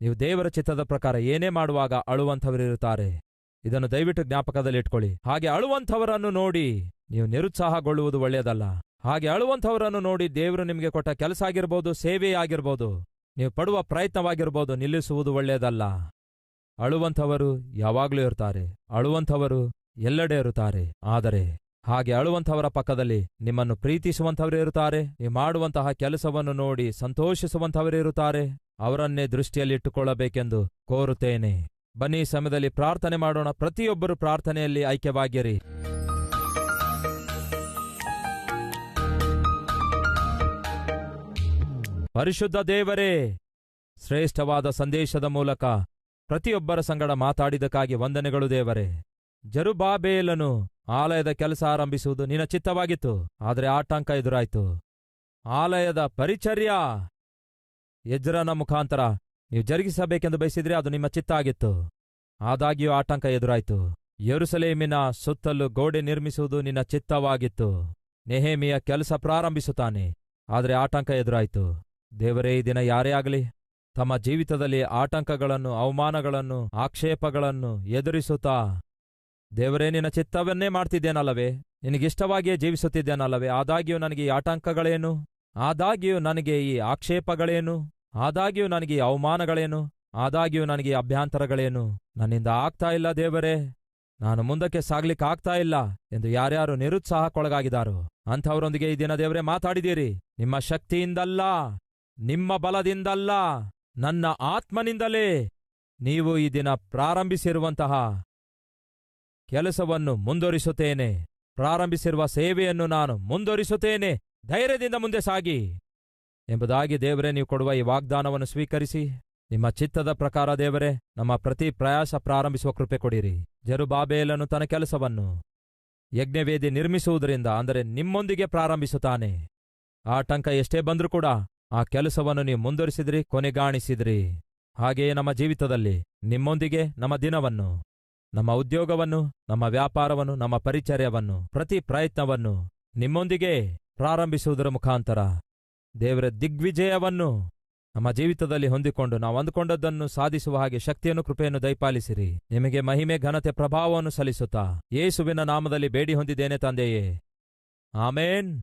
ನೀವು ದೇವರ ಚಿತ್ತದ ಪ್ರಕಾರ ಏನೇ ಮಾಡುವಾಗ ಅಳುವಂಥವರಿರುತ್ತಾರೆ. ಇದನ್ನು ದಯವಿಟ್ಟು ಜ್ಞಾಪಕದಲ್ಲಿಟ್ಕೊಳ್ಳಿ ಹಾಗೆ ಅಳುವಂಥವರನ್ನು ನೋಡಿ ನೀವು ನಿರುತ್ಸಾಹಗೊಳ್ಳುವುದು ಒಳ್ಳೆಯದಲ್ಲ. ಹಾಗೆ ಅಳುವಂಥವರನ್ನು ನೋಡಿ ದೇವರು ನಿಮಗೆ ಕೊಟ್ಟ ಕೆಲಸ ಆಗಿರ್ಬೋದು ಸೇವೆ ಆಗಿರ್ಬೋದು ನೀವು ಪಡುವ ಪ್ರಯತ್ನವಾಗಿರ್ಬೋದು, ನಿಲ್ಲಿಸುವುದು ಒಳ್ಳೆಯದಲ್ಲ. ಅಳುವಂಥವರು ಯಾವಾಗಲೂ ಇರ್ತಾರೆ ಅಳುವಂಥವರು ಎಲ್ಲೆಡೆ ಇರುತ್ತಾರೆ. ಆದರೆ ಹಾಗೆ ಅಳುವಂಥವರ ಪಕ್ಕದಲ್ಲಿ ನಿಮ್ಮನ್ನು ಪ್ರೀತಿಸುವಂಥವರೇ ಇರುತ್ತಾರೆ. ನೀವು ಮಾಡುವಂತಹ ಕೆಲಸವನ್ನು ನೋಡಿ ಸಂತೋಷಿಸುವಂಥವರಿರುತ್ತಾರೆ ಅವರನ್ನೇ ದೃಷ್ಟಿಯಲ್ಲಿಟ್ಟುಕೊಳ್ಳಬೇಕೆಂದು ಕೋರುತ್ತೇನೆ. ಬನ್ನಿ ಸಮಯದಲ್ಲಿ ಪ್ರಾರ್ಥನೆ ಮಾಡೋಣ. ಪ್ರತಿಯೊಬ್ಬರು ಪ್ರಾರ್ಥನೆಯಲ್ಲಿ ಐಕ್ಯವಾಗಿರಿ. ಪರಿಶುದ್ಧ ದೇವರೇ, ಶ್ರೇಷ್ಠವಾದ ಸಂದೇಶದ ಮೂಲಕ ಪ್ರತಿಯೊಬ್ಬರ ಸಂಗಡ ಮಾತಾಡಿದಕ್ಕಾಗಿ ವಂದನೆಗಳು ದೇವರೇ. ಜರುಬಾಬೇಲನು ಆಲಯದ ಕೆಲಸ ಆರಂಭಿಸುವುದು ನಿನ್ನ ಚಿತ್ತವಾಗಿತ್ತು, ಆದರೆ ಆಟಂಕ ಎದುರಾಯಿತು. ಆಲಯದ ಪರಿಚರ್ಯ! ಎಜ್ರನ ಮುಖಾಂತರ ನೀವು ಜರುಗಿಸಬೇಕೆಂದು ಬಯಸಿದ್ರೆ ಅದು ನಿಮ್ಮ ಚಿತ್ತ ಆಗಿತ್ತು. ಆದಾಗ್ಯೂ ಆಟಂಕ ಎದುರಾಯಿತು. ಯರುಸಲೇಮಿನ ಸುತ್ತಲೂ ಗೋಡೆ ನಿರ್ಮಿಸುವುದು ನಿನ್ನ ಚಿತ್ತವಾಗಿತ್ತು. ನೆಹೇಮಿಯ ಕೆಲಸ ಪ್ರಾರಂಭಿಸುತ್ತಾನೆ, ಆದರೆ ಆಟಂಕ ಎದುರಾಯಿತು. ದೇವರೇ, ಈ ದಿನ ಯಾರೇ ಆಗಲಿ ತಮ್ಮ ಜೀವಿತದಲ್ಲಿ ಆಟಂಕಗಳನ್ನು ಅವಮಾನಗಳನ್ನು, ಆಕ್ಷೇಪಗಳನ್ನು ಎದುರಿಸುತ್ತಾ, ದೇವರೇ, ನಿನ್ನ ಚಿತ್ತವನ್ನೇ ಮಾಡ್ತಿದ್ದೇನಲ್ಲವೇ? ನಿನಗಿಷ್ಟವಾಗಿಯೇ ಜೀವಿಸುತ್ತಿದ್ದೇನಲ್ಲವೇ? ಆದಾಗ್ಯೂ ನನಗೆ ಈ ಆಟಂಕಗಳೇನು ಆದಾಗ್ಯೂ ನನಗೆ ಈ ಆಕ್ಷೇಪಗಳೇನು? ಆದಾಗ್ಯೂ ನನಗೆ ಈ ಅವಮಾನಗಳೇನು? ಆದಾಗ್ಯೂ ನನಗೆ ಈ ಅಭ್ಯಂತರಗಳೇನು? ನನ್ನಿಂದ ಆಗ್ತಾ ಇಲ್ಲ, ದೇವರೇ. ನಾನು ಮುಂದಕ್ಕೆ ಸಾಗ್ಲಿಕ್ಕೆ ಆಗ್ತಾ ಇಲ್ಲ ಎಂದು ಯಾರ್ಯಾರು ನಿರುತ್ಸಾಹಕ್ಕೊಳಗಾಗಿದ್ದಾರೋ, ಅಂಥವರೊಂದಿಗೆ ಈ ದಿನ ದೇವರೇ ಮಾತಾಡಿದ್ದೀರಿ. ನಿಮ್ಮ ಶಕ್ತಿಯಿಂದಲ್ಲ, ನಿಮ್ಮ ಬಲದಿಂದಲ್ಲ. ನನ್ನ ಆತ್ಮನಿಂದಲೇ ನೀವು ಈ ದಿನ ಪ್ರಾರಂಭಿಸಿರುವಂತಹ ಕೆಲಸವನ್ನು ಮುಂದುವರಿಸುತ್ತೇನೆ. ಪ್ರಾರಂಭಿಸಿರುವ ಸೇವೆಯನ್ನು ನಾನು ಮುಂದುವರಿಸುತ್ತೇನೆ. ಧೈರ್ಯದಿಂದ ಮುಂದೆ ಸಾಗಿ. ಎಂಬುದಾಗಿ ದೇವರೇ, ನೀವು ಕೊಡುವ ಈ ವಾಗ್ದಾನವನ್ನು ಸ್ವೀಕರಿಸಿ. ನಿಮ್ಮ ಚಿತ್ತದ ಪ್ರಕಾರ ದೇವರೇ, ನಮ್ಮ ಪ್ರತಿ ಪ್ರಯಾಸ ಪ್ರಾರಂಭಿಸುವ ಕೃಪೆ ಕೊಡಿರಿ. ಜರುಬಾಬೇಲನು ತನ್ನ ಕೆಲಸವನ್ನು ಯಜ್ಞವೇದಿ ನಿರ್ಮಿಸುವುದರಿಂದ, ಅಂದರೆ ನಿಮ್ಮೊಂದಿಗೆ ಪ್ರಾರಂಭಿಸುತ್ತಾನೆ. ಆಟಂಕ ಎಷ್ಟೇ ಬಂದರೂ ಕೂಡ ಆ ಕೆಲಸವನ್ನು ನೀವು ಮುಂದುವರಿಸಿದ್ರಿ, ಕೊನೆಗಾಣಿಸಿದ್ರಿ. ಹಾಗೆಯೇ ನಮ್ಮ ಜೀವಿತದಲ್ಲಿ. ನಿಮ್ಮೊಂದಿಗೆ ನಮ್ಮ ದಿನವನ್ನು, ನಮ್ಮ ಉದ್ಯೋಗವನ್ನು, ನಮ್ಮ ವ್ಯಾಪಾರವನ್ನು, ನಮ್ಮ ಪರಿಚರ್ಯವನ್ನು, ಪ್ರತಿ ಪ್ರಯತ್ನವನ್ನು ನಿಮ್ಮೊಂದಿಗೆ ಪ್ರಾರಂಭಿಸುವುದರ ಮುಖಾಂತರ ದೇವರ ದಿಗ್ವಿಜಯವನ್ನು ನಮ್ಮ ಜೀವಿತದಲ್ಲಿ ಹೊಂದಿಕೊಂಡು ನಾವು ಅಂದುಕೊಂಡದ್ದನ್ನು ಸಾಧಿಸುವ ಹಾಗೆ ಶಕ್ತಿಯನ್ನು, ಕೃಪೆಯನ್ನು ದಯಪಾಲಿಸಿರಿ. ನಿಮಗೆ ಮಹಿಮೆ, ಘನತೆ, ಪ್ರಭಾವವನ್ನು ಸಲ್ಲಿಸುತ್ತಾ ಯೇಸುವಿನ ನಾಮದಲ್ಲಿ ಬೇಡಿ ಹೊಂದಿದ್ದೇನೆ ತಂದೆಯೇ. ಆಮೇನ್.